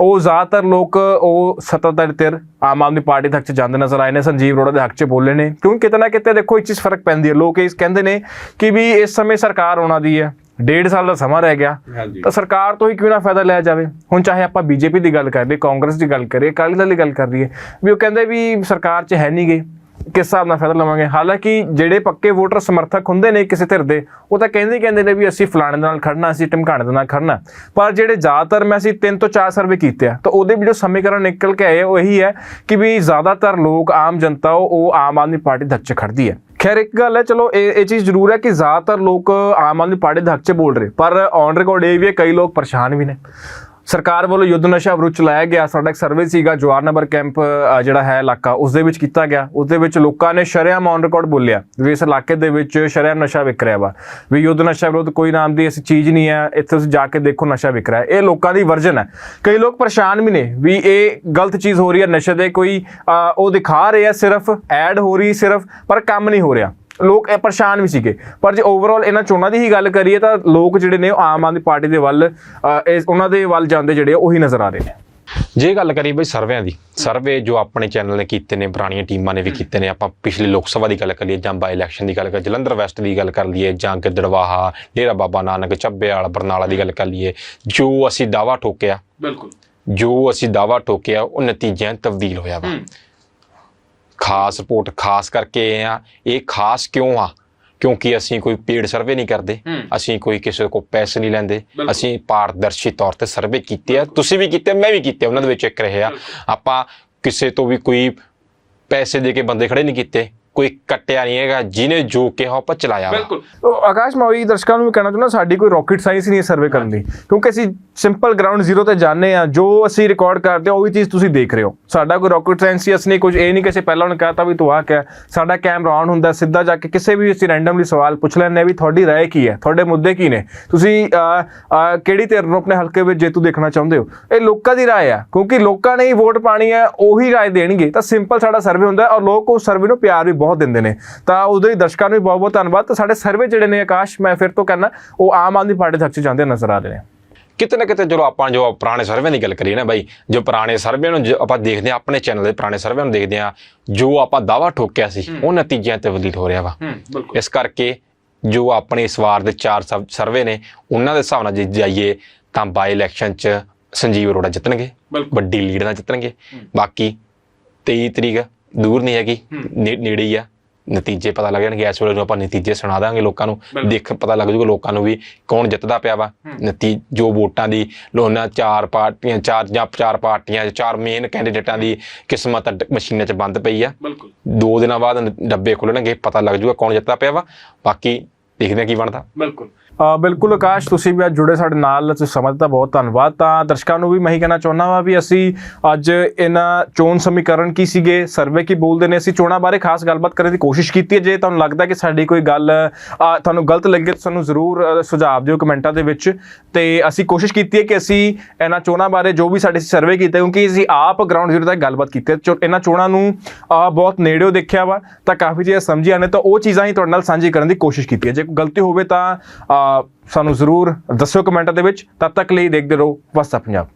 ਉਹ ਜ਼ਿਆਦਾਤਰ ਲੋਕ ਉਹ ਸੱਤਾਧਾਰੀ ਧਿਰ ਆਮ ਆਦਮੀ ਪਾਰਟੀ ਦੇ ਹੱਕ 'ਚ ਜਾਂਦੇ ਨਜ਼ਰ ਆਏ ਨੇ ਸੰਜੀਵ ਅਰੋੜਾ ਦੇ ਹੱਕ 'ਚ ਬੋਲੇ ਨੇ। ਕਿਉਂਕਿ ਕਿਤੇ ਨਾ ਕਿਤੇ ਦੇਖੋ ਇਹ ਚੀਜ਼ ਫ਼ਰਕ ਪੈਂਦੀ ਹੈ। ਲੋਕ ਇਸ ਕਹਿੰਦੇ ਨੇ ਕਿ ਵੀ ਇਸ ਸਮੇਂ ਸਰਕਾਰ ਆਉਣਾ ਦੀ ਹੈ ਡੇਢ ਸਾਲ ਦਾ ਸਮਾਂ ਰਹਿ ਗਿਆ। ਤਾਂ ਸਰਕਾਰ ਤੋਂ ਹੀ ਕਿਉਂ ਨਾ ਫਾਇਦਾ ਲਿਆ ਜਾਵੇ? ਹੁਣ ਚਾਹੇ ਆਪਾਂ ਬੀਜੇਪੀ ਦੀ ਗੱਲ ਕਰ ਲਈਏ ਕਾਂਗਰਸ ਦੀ ਗੱਲ ਕਰੀਏ ਅਕਾਲੀ ਦਲ ਦੀ ਗੱਲ ਕਰ ਲਈਏ ਵੀ ਉਹ ਕਹਿੰਦੇ ਵੀ ਸਰਕਾਰ 'ਚ ਹੈ ਨਹੀਂ ਗੇ। ਕਿਸ ਹਿਸਾਬ ਨਾਲ ਫਾਇਦਾ ਲਵਾਂਗੇ? ਹਾਲਾਂਕਿ ਜਿਹੜੇ ਪੱਕੇ ਵੋਟਰ ਸਮਰਥਕ ਹੁੰਦੇ ਨੇ ਕਿਸੇ ਧਿਰ ਦੇ, ਉਹ ਤਾਂ ਕਹਿੰਦੇ ਹੀ ਕਹਿੰਦੇ ਨੇ ਵੀ ਅਸੀਂ ਫਲਾਣੇ ਦੇ ਨਾਲ ਖੜਨਾ ਅਸੀਂ ਟਮਕਾਣੇ ਦੇ ਨਾਲ ਖੜਨਾ ਪਰ ਜਿਹੜੇ ਜ਼ਿਆਦਾਤਰ ਮੈਂ ਅਸੀਂ ਤਿੰਨ ਤੋਂ ਚਾਰ ਸਰਵੇ ਕੀਤੇ ਆ, ਤਾਂ ਉਹਦੇ ਵੀ ਜੋ ਸਮੀਕਰਨ ਨਿਕਲ ਕੇ ਆਏ ਉਹ ਇਹੀ ਹੈ ਕਿ ਵੀ ਜ਼ਿਆਦਾਤਰ ਲੋਕ, ਆਮ ਜਨਤਾ, ਉਹ ਉਹ ਆਮ ਆਦਮੀ ਪਾਰਟੀ ਦੇ ਹੱਕ 'ਚ ਖੜਦੀ ਹੈ। ਖੈਰ, ਇੱਕ ਗੱਲ ਹੈ, ਚਲੋ, ਇਹ ਇਹ ਚੀਜ਼ ਜ਼ਰੂਰ ਹੈ ਕਿ ਜ਼ਿਆਦਾਤਰ ਲੋਕ ਆਮ ਆਦਮੀ ਪਾਰਟੀ ਦੇ ਹੱਕ 'ਚ ਬੋਲ ਰਹੇ, ਪਰ ਔਨ ਰਿਕਾਰਡ ਇਹ ਵੀ ਹੈ, ਕਈ ਲੋਕ ਪਰੇਸ਼ਾਨ ਵੀ ਨੇ। ਸਰਕਾਰ ਵੱਲੋਂ ਯੁੱਧ ਨਸ਼ਾ ਵਿਰੁੱਧ ਚਲਾਇਆ ਗਿਆ। ਸਾਡਾ ਇੱਕ ਸਰਵੇ ਸੀਗਾ ਜਵਾਰ ਨੰਬਰ ਕੈਂਪ ਜਿਹੜਾ ਹੈ ਇਲਾਕਾ ਉਸ ਦੇ ਵਿੱਚ ਕੀਤਾ ਗਿਆ। ਉਸ ਦੇ ਵਿੱਚ ਲੋਕਾਂ ਨੇ ਸ਼ਰੇਆਮ ਔਨ ਰਿਕਾਰਡ ਬੋਲਿਆ ਵੀ ਇਸ ਇਲਾਕੇ ਦੇ ਵਿੱਚ ਸ਼ਰੇਆਮ ਨਸ਼ਾ ਵਿਕ ਰਿਹਾ ਵਾ, ਵੀ ਯੁੱਧ ਨਸ਼ਾ ਵਿਰੁੱਧ ਕੋਈ ਨਾਮ ਦੀ ਇਸ ਚੀਜ਼ ਨਹੀਂ ਹੈ, ਇੱਥੇ ਤੁਸੀਂ ਜਾ ਕੇ ਦੇਖੋ ਨਸ਼ਾ ਵਿਕ ਰਿਹਾ। ਇਹ ਲੋਕਾਂ ਦੀ ਵਰਜਨ ਹੈ। ਕਈ ਲੋਕ ਪਰੇਸ਼ਾਨ ਵੀ ਨੇ ਵੀ ਇਹ ਗਲਤ ਚੀਜ਼ ਹੋ ਰਹੀ ਹੈ, ਨਸ਼ੇ ਦੇ ਕੋਈ ਉਹ ਦਿਖਾ ਰਹੇ ਆ ਸਿਰਫ, ਐਡ ਹੋ ਰਹੀ ਸਿਰਫ, ਪਰ ਕੰਮ ਨਹੀਂ ਹੋ ਰਿਹਾ। ਲੋਕ ਇਹ ਪਰੇਸ਼ਾਨ ਵੀ ਸੀਗੇ। ਪਰ ਜੇ ਓਵਰਆਲ ਇਹਨਾਂ ਚੋਣਾਂ ਦੀ ਹੀ ਗੱਲ ਕਰੀਏ ਤਾਂ ਲੋਕ ਜਿਹੜੇ ਨੇ ਆਮ ਆਦਮੀ ਪਾਰਟੀ ਦੇ ਵੱਲ ਉਹਨਾਂ ਦੇ ਵੱਲ ਜਾਂਦੇ ਜਿਹੜੇ ਉਹੀ ਨਜ਼ਰ ਆ ਰਹੇ ਨੇ। ਜੇ ਗੱਲ ਕਰੀਏ ਬਈ ਸਰਵੇਆਂ ਦੀ ਸਰਵੇ ਜੋ ਆਪਣੇ ਚੈਨਲ ਨੇ ਕੀਤੇ ਨੇ ਪੁਰਾਣੀਆਂ ਟੀਮਾਂ ਨੇ ਵੀ ਕੀਤੇ ਨੇ ਆਪਾਂ ਪਿਛਲੀ ਲੋਕ ਸਭਾ ਦੀ ਗੱਲ ਕਰੀਏ ਜਾਂ ਬਾਈ ਇਲੈਕਸ਼ਨ ਦੀ ਗੱਲ ਕਰੀਏ ਜਲੰਧਰ ਵੈਸਟ ਦੀ ਗੱਲ ਕਰ ਲਈਏ ਜਾਂ ਗਿੱਦੜਵਾਹਾ ਡੇਰਾ ਬਾਬਾ ਨਾਨਕ ਚੱਬੇਵਾਲ ਬਰਨਾਲਾ ਦੀ ਗੱਲ ਕਰ ਲਈਏ ਜੋ ਅਸੀਂ ਦਾਵਾ ਠੋਕਿਆ ਬਿਲਕੁਲ। ਜੋ ਅਸੀਂ ਦਾਵਾ ਠੋਕਿਆ ਉਹ ਨਤੀਜਿਆਂ ਤਬਦੀਲ ਹੋਇਆ ਵਾ। ਖਾਸ ਰਿਪੋਰਟ ਖਾਸ ਕਰਕੇ ਇਹ ਆ ਇਹ ਖਾਸ ਕਿਉਂ ਆ? ਕਿਉਂਕਿ ਅਸੀਂ ਕੋਈ ਪੇਡ ਸਰਵੇ ਨਹੀਂ ਕਰਦੇ ਅਸੀਂ ਕੋਈ ਕਿਸੇ ਕੋਲ ਪੈਸੇ ਨਹੀਂ ਲੈਂਦੇ ਅਸੀਂ ਪਾਰਦਰਸ਼ੀ ਤੌਰ ਤੇ ਸਰਵੇ ਕੀਤੇ ਆ ਤੁਸੀਂ ਵੀ ਕੀਤੇ ਮੈਂ ਵੀ ਕੀਤੇ ਉਹਨਾਂ ਦੇ ਵਿੱਚ ਇੱਕ ਰਹੇ ਆ। ਆਪਾਂ ਕਿਸੇ ਤੋਂ ਵੀ ਕੋਈ ਪੈਸੇ ਦੇ ਕੇ ਬੰਦੇ ਖੜੇ ਨਹੀਂ ਕੀਤੇ ਕੋਈ ਕੱਟਿਆ ਨਹੀਂ ਹੈਗਾ ਜਿਹਨੇ ਜੋ ਕਿਹਾ ਉਹ ਆਪਾਂ ਚਲਾਇਆ ਵਾ। ਉਹ ਆਕਾਸ਼ ਮੈਂ ਉਹੀ ਦਰਸ਼ਕਾਂ ਨੂੰ ਵੀ ਕਹਿਣਾ ਚਾਹੁੰਦਾ ਸਾਡੀ ਕੋਈ ਰਾਕਟ ਸਾਇੰਸ ਨਹੀਂ ਹੈ ਸਰਵੇ ਕਰਨ ਦੀ। ਕਿਉਂਕਿ ਅਸੀਂ ਸਿੰਪਲ ਗਰਾਊਂਡ ਜ਼ੀਰੋ ਤੇ ਜਾਂਦੇ ਆ ਜੋ ਅਸੀਂ ਰਿਕਾਰਡ ਕਰਦੇ ਆ ਉਹੀ ਚੀਜ਼ ਤੁਸੀਂ ਦੇਖ ਰਹੇ ਹੋ। ਸਾਡਾ ਕੋਈ ਰਾਕਟ ਸਾਇੰਸ ਹੀ ਅਸੀਂ ਕੁਝ ਇਹ ਨਹੀਂ ਕਿ ਅਸੀਂ ਪਹਿਲਾਂ ਉਹਨੇ ਕਹਤਾ ਵੀ ਤੂੰ ਆ ਕਿਆ ਸਾਡਾ ਕੈਮਰਾ ਆਨ ਹੁੰਦਾ ਸਿੱਧਾ ਜਾ ਕੇ ਕਿਸੇ ਵੀ ਅਸੀਂ ਰੈਂਡਮਲੀ ਸਵਾਲ ਪੁੱਛ ਲੈਂਦੇ ਹਾਂ ਵੀ ਤੁਹਾਡੀ ਰਾਏ ਕੀ ਹੈ ਤੁਹਾਡੇ ਮੁੱਦੇ ਕੀ ਨੇ? ਤੁਸੀਂ ਅਹ, ਅਹ, ਕਿਹੜੀ ਧਿਰ ਨੂੰ ਆਪਣੇ ਹਲਕੇ ਵਿੱਚ ਜੇਤੂ ਦੇਖਣਾ ਚਾਹੁੰਦੇ ਹੋ? ਇਹ ਲੋਕਾਂ ਦੀ ਰਾਏ ਆ ਕਿਉਂਕਿ ਲੋਕਾਂ ਨੇ ਹੀ ਵੋਟ ਪਾਣੀ ਹੈ ਉਹੀ ਰਾਏ ਦੇਣਗੇ। ਤਾਂ ਸਿੰਪਲ ਸਾਡਾ ਸਰਵੇ ਹੁੰਦਾ ਹੈ ਔਰ ਲੋਕ ਉਸ ਸਰਵੇ ਨੂੰ ਪਿਆਰ ਵੀ ਬਹੁਤ ਦਿੰਦੇ ਨੇ। ਤਾਂ ਉਹਦੇ ਲਈ ਦਰਸ਼ਕਾਂ ਨੂੰ ਵੀ ਬਹੁਤ ਬਹੁਤ ਧੰਨਵਾਦ। ਤਾਂ ਸਾਡੇ ਸਰਵੇ ਜਿਹੜੇ ਨੇ ਆਕਾਸ਼ ਮੈਂ ਫਿਰ ਤੋਂ ਕਹਿੰਦਾ ਉਹ ਆਮ ਆਦਮੀ ਪਾਰਟੀ ਦੇ ਹੱਕ 'ਚ ਜਾਂਦੇ ਨਜ਼ਰ ਆ ਰਹੇ ਨੇ। ਕਿਤੇ ਨਾ ਕਿਤੇ ਜਦੋਂ ਆਪਾਂ ਜੋ ਪੁਰਾਣੇ ਸਰਵੇ ਦੀ ਗੱਲ ਕਰੀਏ ਨਾ ਬਾਈ ਜੋ ਪੁਰਾਣੇ ਸਰਵੇ ਨੂੰ ਆਪਾਂ ਦੇਖਦੇ ਆ ਆਪਣੇ ਚੈਨਲ ਦੇ ਪੁਰਾਣੇ ਸਰਵੇ ਨੂੰ ਦੇਖਦੇ ਆ ਜੋ ਆਪਾਂ ਦਾਵਾ ਠੋਕਿਆ ਸੀ ਉਹ ਨਤੀਜਿਆਂ ਤੇ ਤਬਦੀਲ ਹੋ ਰਿਹਾ ਵਾ। ਇਸ ਕਰਕੇ ਜੋ ਆਪਣੇ ਇਸ ਵਾਰ ਦੇ ਚਾਰ ਸਰਵੇ ਨੇ ਉਹਨਾਂ ਦੇ ਹਿਸਾਬ ਨਾਲ ਜੇ ਜਾਈਏ ਤਾਂ ਬਾਈ ਇਲੈਕਸ਼ਨ 'ਚ ਸੰਜੀਵ ਅਰੋੜਾ ਜਿੱਤਣਗੇ ਵੱਡੀ ਲੀਡ ਨਾਲ ਜਿੱਤਣਗੇ। ਬਾਕੀ 23 ਤਰੀਕ ਦੂਰ ਨਹੀਂ ਹੈਗੀ ਨੇ- ਨੇੜੇ ਹੀ ਆ। ਨਤੀਜੇ ਪਤਾ ਲੱਗ ਜਾਣਗੇ ਇਸ ਵੇਲੇ ਨੂੰ ਆਪਾਂ ਨਤੀਜੇ ਸੁਣਾ ਦਾਂਗੇ ਲੋਕਾਂ ਨੂੰ ਦੇਖ ਪਤਾ ਲੱਗ ਜੂਗਾ ਲੋਕਾਂ ਨੂੰ ਵੀ ਕੌਣ ਜਿੱਤਦਾ ਪਿਆ ਵਾ। ਨਤੀ ਜੋ ਵੋਟਾਂ ਦੀ ਲੋਨਾ ਚਾਰ ਪਾਰਟੀਆਂ ਚਾਰ ਜਾਂ ਚਾਰ ਪਾਰਟੀਆਂ ਚਾਰ ਮੇਨ ਕੈਂਡੀਡੇਟਾਂ ਦੀ ਕਿਸਮਤ ਮਸ਼ੀਨਾਂ 'ਚ ਬੰਦ ਪਈ ਆ। ਬਿਲਕੁਲ। ਦੋ ਦਿਨਾਂ ਬਾਅਦ ਨ- ਡੱਬੇ ਖੁੱਲਣਗੇ ਪਤਾ ਲੱਗ ਜੂਗਾ ਕੌਣ ਜਿੱਤਦਾ ਪਿਆ ਵਾ। ਬਾਕੀ ਦੇਖਦੇ ਹਾਂ ਕੀ ਬਣਦਾ। ਬਿਲਕੁਲ। ਬਿਲਕੁਲ ਆਕਾਸ਼ ਤੁਸੀਂ ਵੀ ਅੱਜ ਜੁੜੇ ਸਾਡੇ ਨਾਲ ਤੁਸੀਂ ਸਮਝ ਬਹੁਤ ਧੰਨਵਾਦ। ਤਾਂ ਦਰਸ਼ਕਾਂ ਨੂੰ ਵੀ ਮੈਂ ਹੀ ਕਹਿਣਾ ਚਾਹੁੰਦਾ ਵਾਂ ਵੀ ਅਸੀਂ ਅੱਜ ਇਹਨਾਂ ਚੋਣ ਸਮੀਕਰਨ ਕੀ ਸੀਗੇ ਸਰਵੇ ਕੀ ਬੋਲਦੇ ਨੇ ਅਸੀਂ ਚੋਣਾਂ ਬਾਰੇ ਖਾਸ ਗੱਲਬਾਤ ਕਰਨ ਦੀ ਕੋਸ਼ਿਸ਼ ਕੀਤੀ ਹੈ। ਜੇ ਤੁਹਾਨੂੰ ਲੱਗਦਾ ਕਿ ਸਾਡੀ ਕੋਈ ਗੱਲ ਤੁਹਾਨੂੰ ਗਲਤ ਲੱਗੇ ਤਾਂ ਸਾਨੂੰ ਜ਼ਰੂਰ ਅ, ਸੁਝਾਅ ਦਿਓ ਕਮੈਂਟਾਂ ਦੇ ਵਿੱਚ। ਤੇ ਅਸੀਂ ਕੋਸ਼ਿਸ਼ ਕੀਤੀ ਹੈ ਕਿ ਅਸੀਂ ਇਹਨਾਂ ਚੋਣਾਂ ਬਾਰੇ ਜੋ ਵੀ ਸਾਡੇ ਸਰਵੇ ਕੀਤਾ ਕਿਉਂਕਿ ਅਸੀਂ ਆਪ ਗਰਾਊਂਡ ਜ਼ੀਰੋ ਤੱਕ ਗੱਲਬਾਤ ਕੀਤੀ ਚੋ- ਇਹਨਾਂ ਚੋਣਾਂ ਨੂੰ ਬਹੁਤ ਨੇੜਿਓਂ ਦੇਖਿਆ ਵਾ ਤਾਂ ਕਾਫੀ ਚੀਜ਼ਾਂ ਸਮਝੀਆਂ ਨੇ ਤਾਂ ਉਹ ਚੀਜ਼ਾਂ ਹੀ ਤੁਹਾਡੇ ਨਾਲ ਸਾਂਝੀ ਕਰਨ ਦੀ ਕੋਸ਼ਿਸ਼ ਕੀਤੀ ਹੈ। ਜੇ ਕੋਈ ਗਲਤੀ ਹੋਵੇ ਤਾਂ ਸਾਨੂੰ ਜ਼ਰੂਰ ਦੱਸਿਓ ਕਮੈਂਟ ਦੇ ਵਿੱਚ। ਤਦ ਤੱਕ ਲਈ ਦੇਖਦੇ ਰਹੋ। ਵਸਤਾ ਪੰਜਾਬ।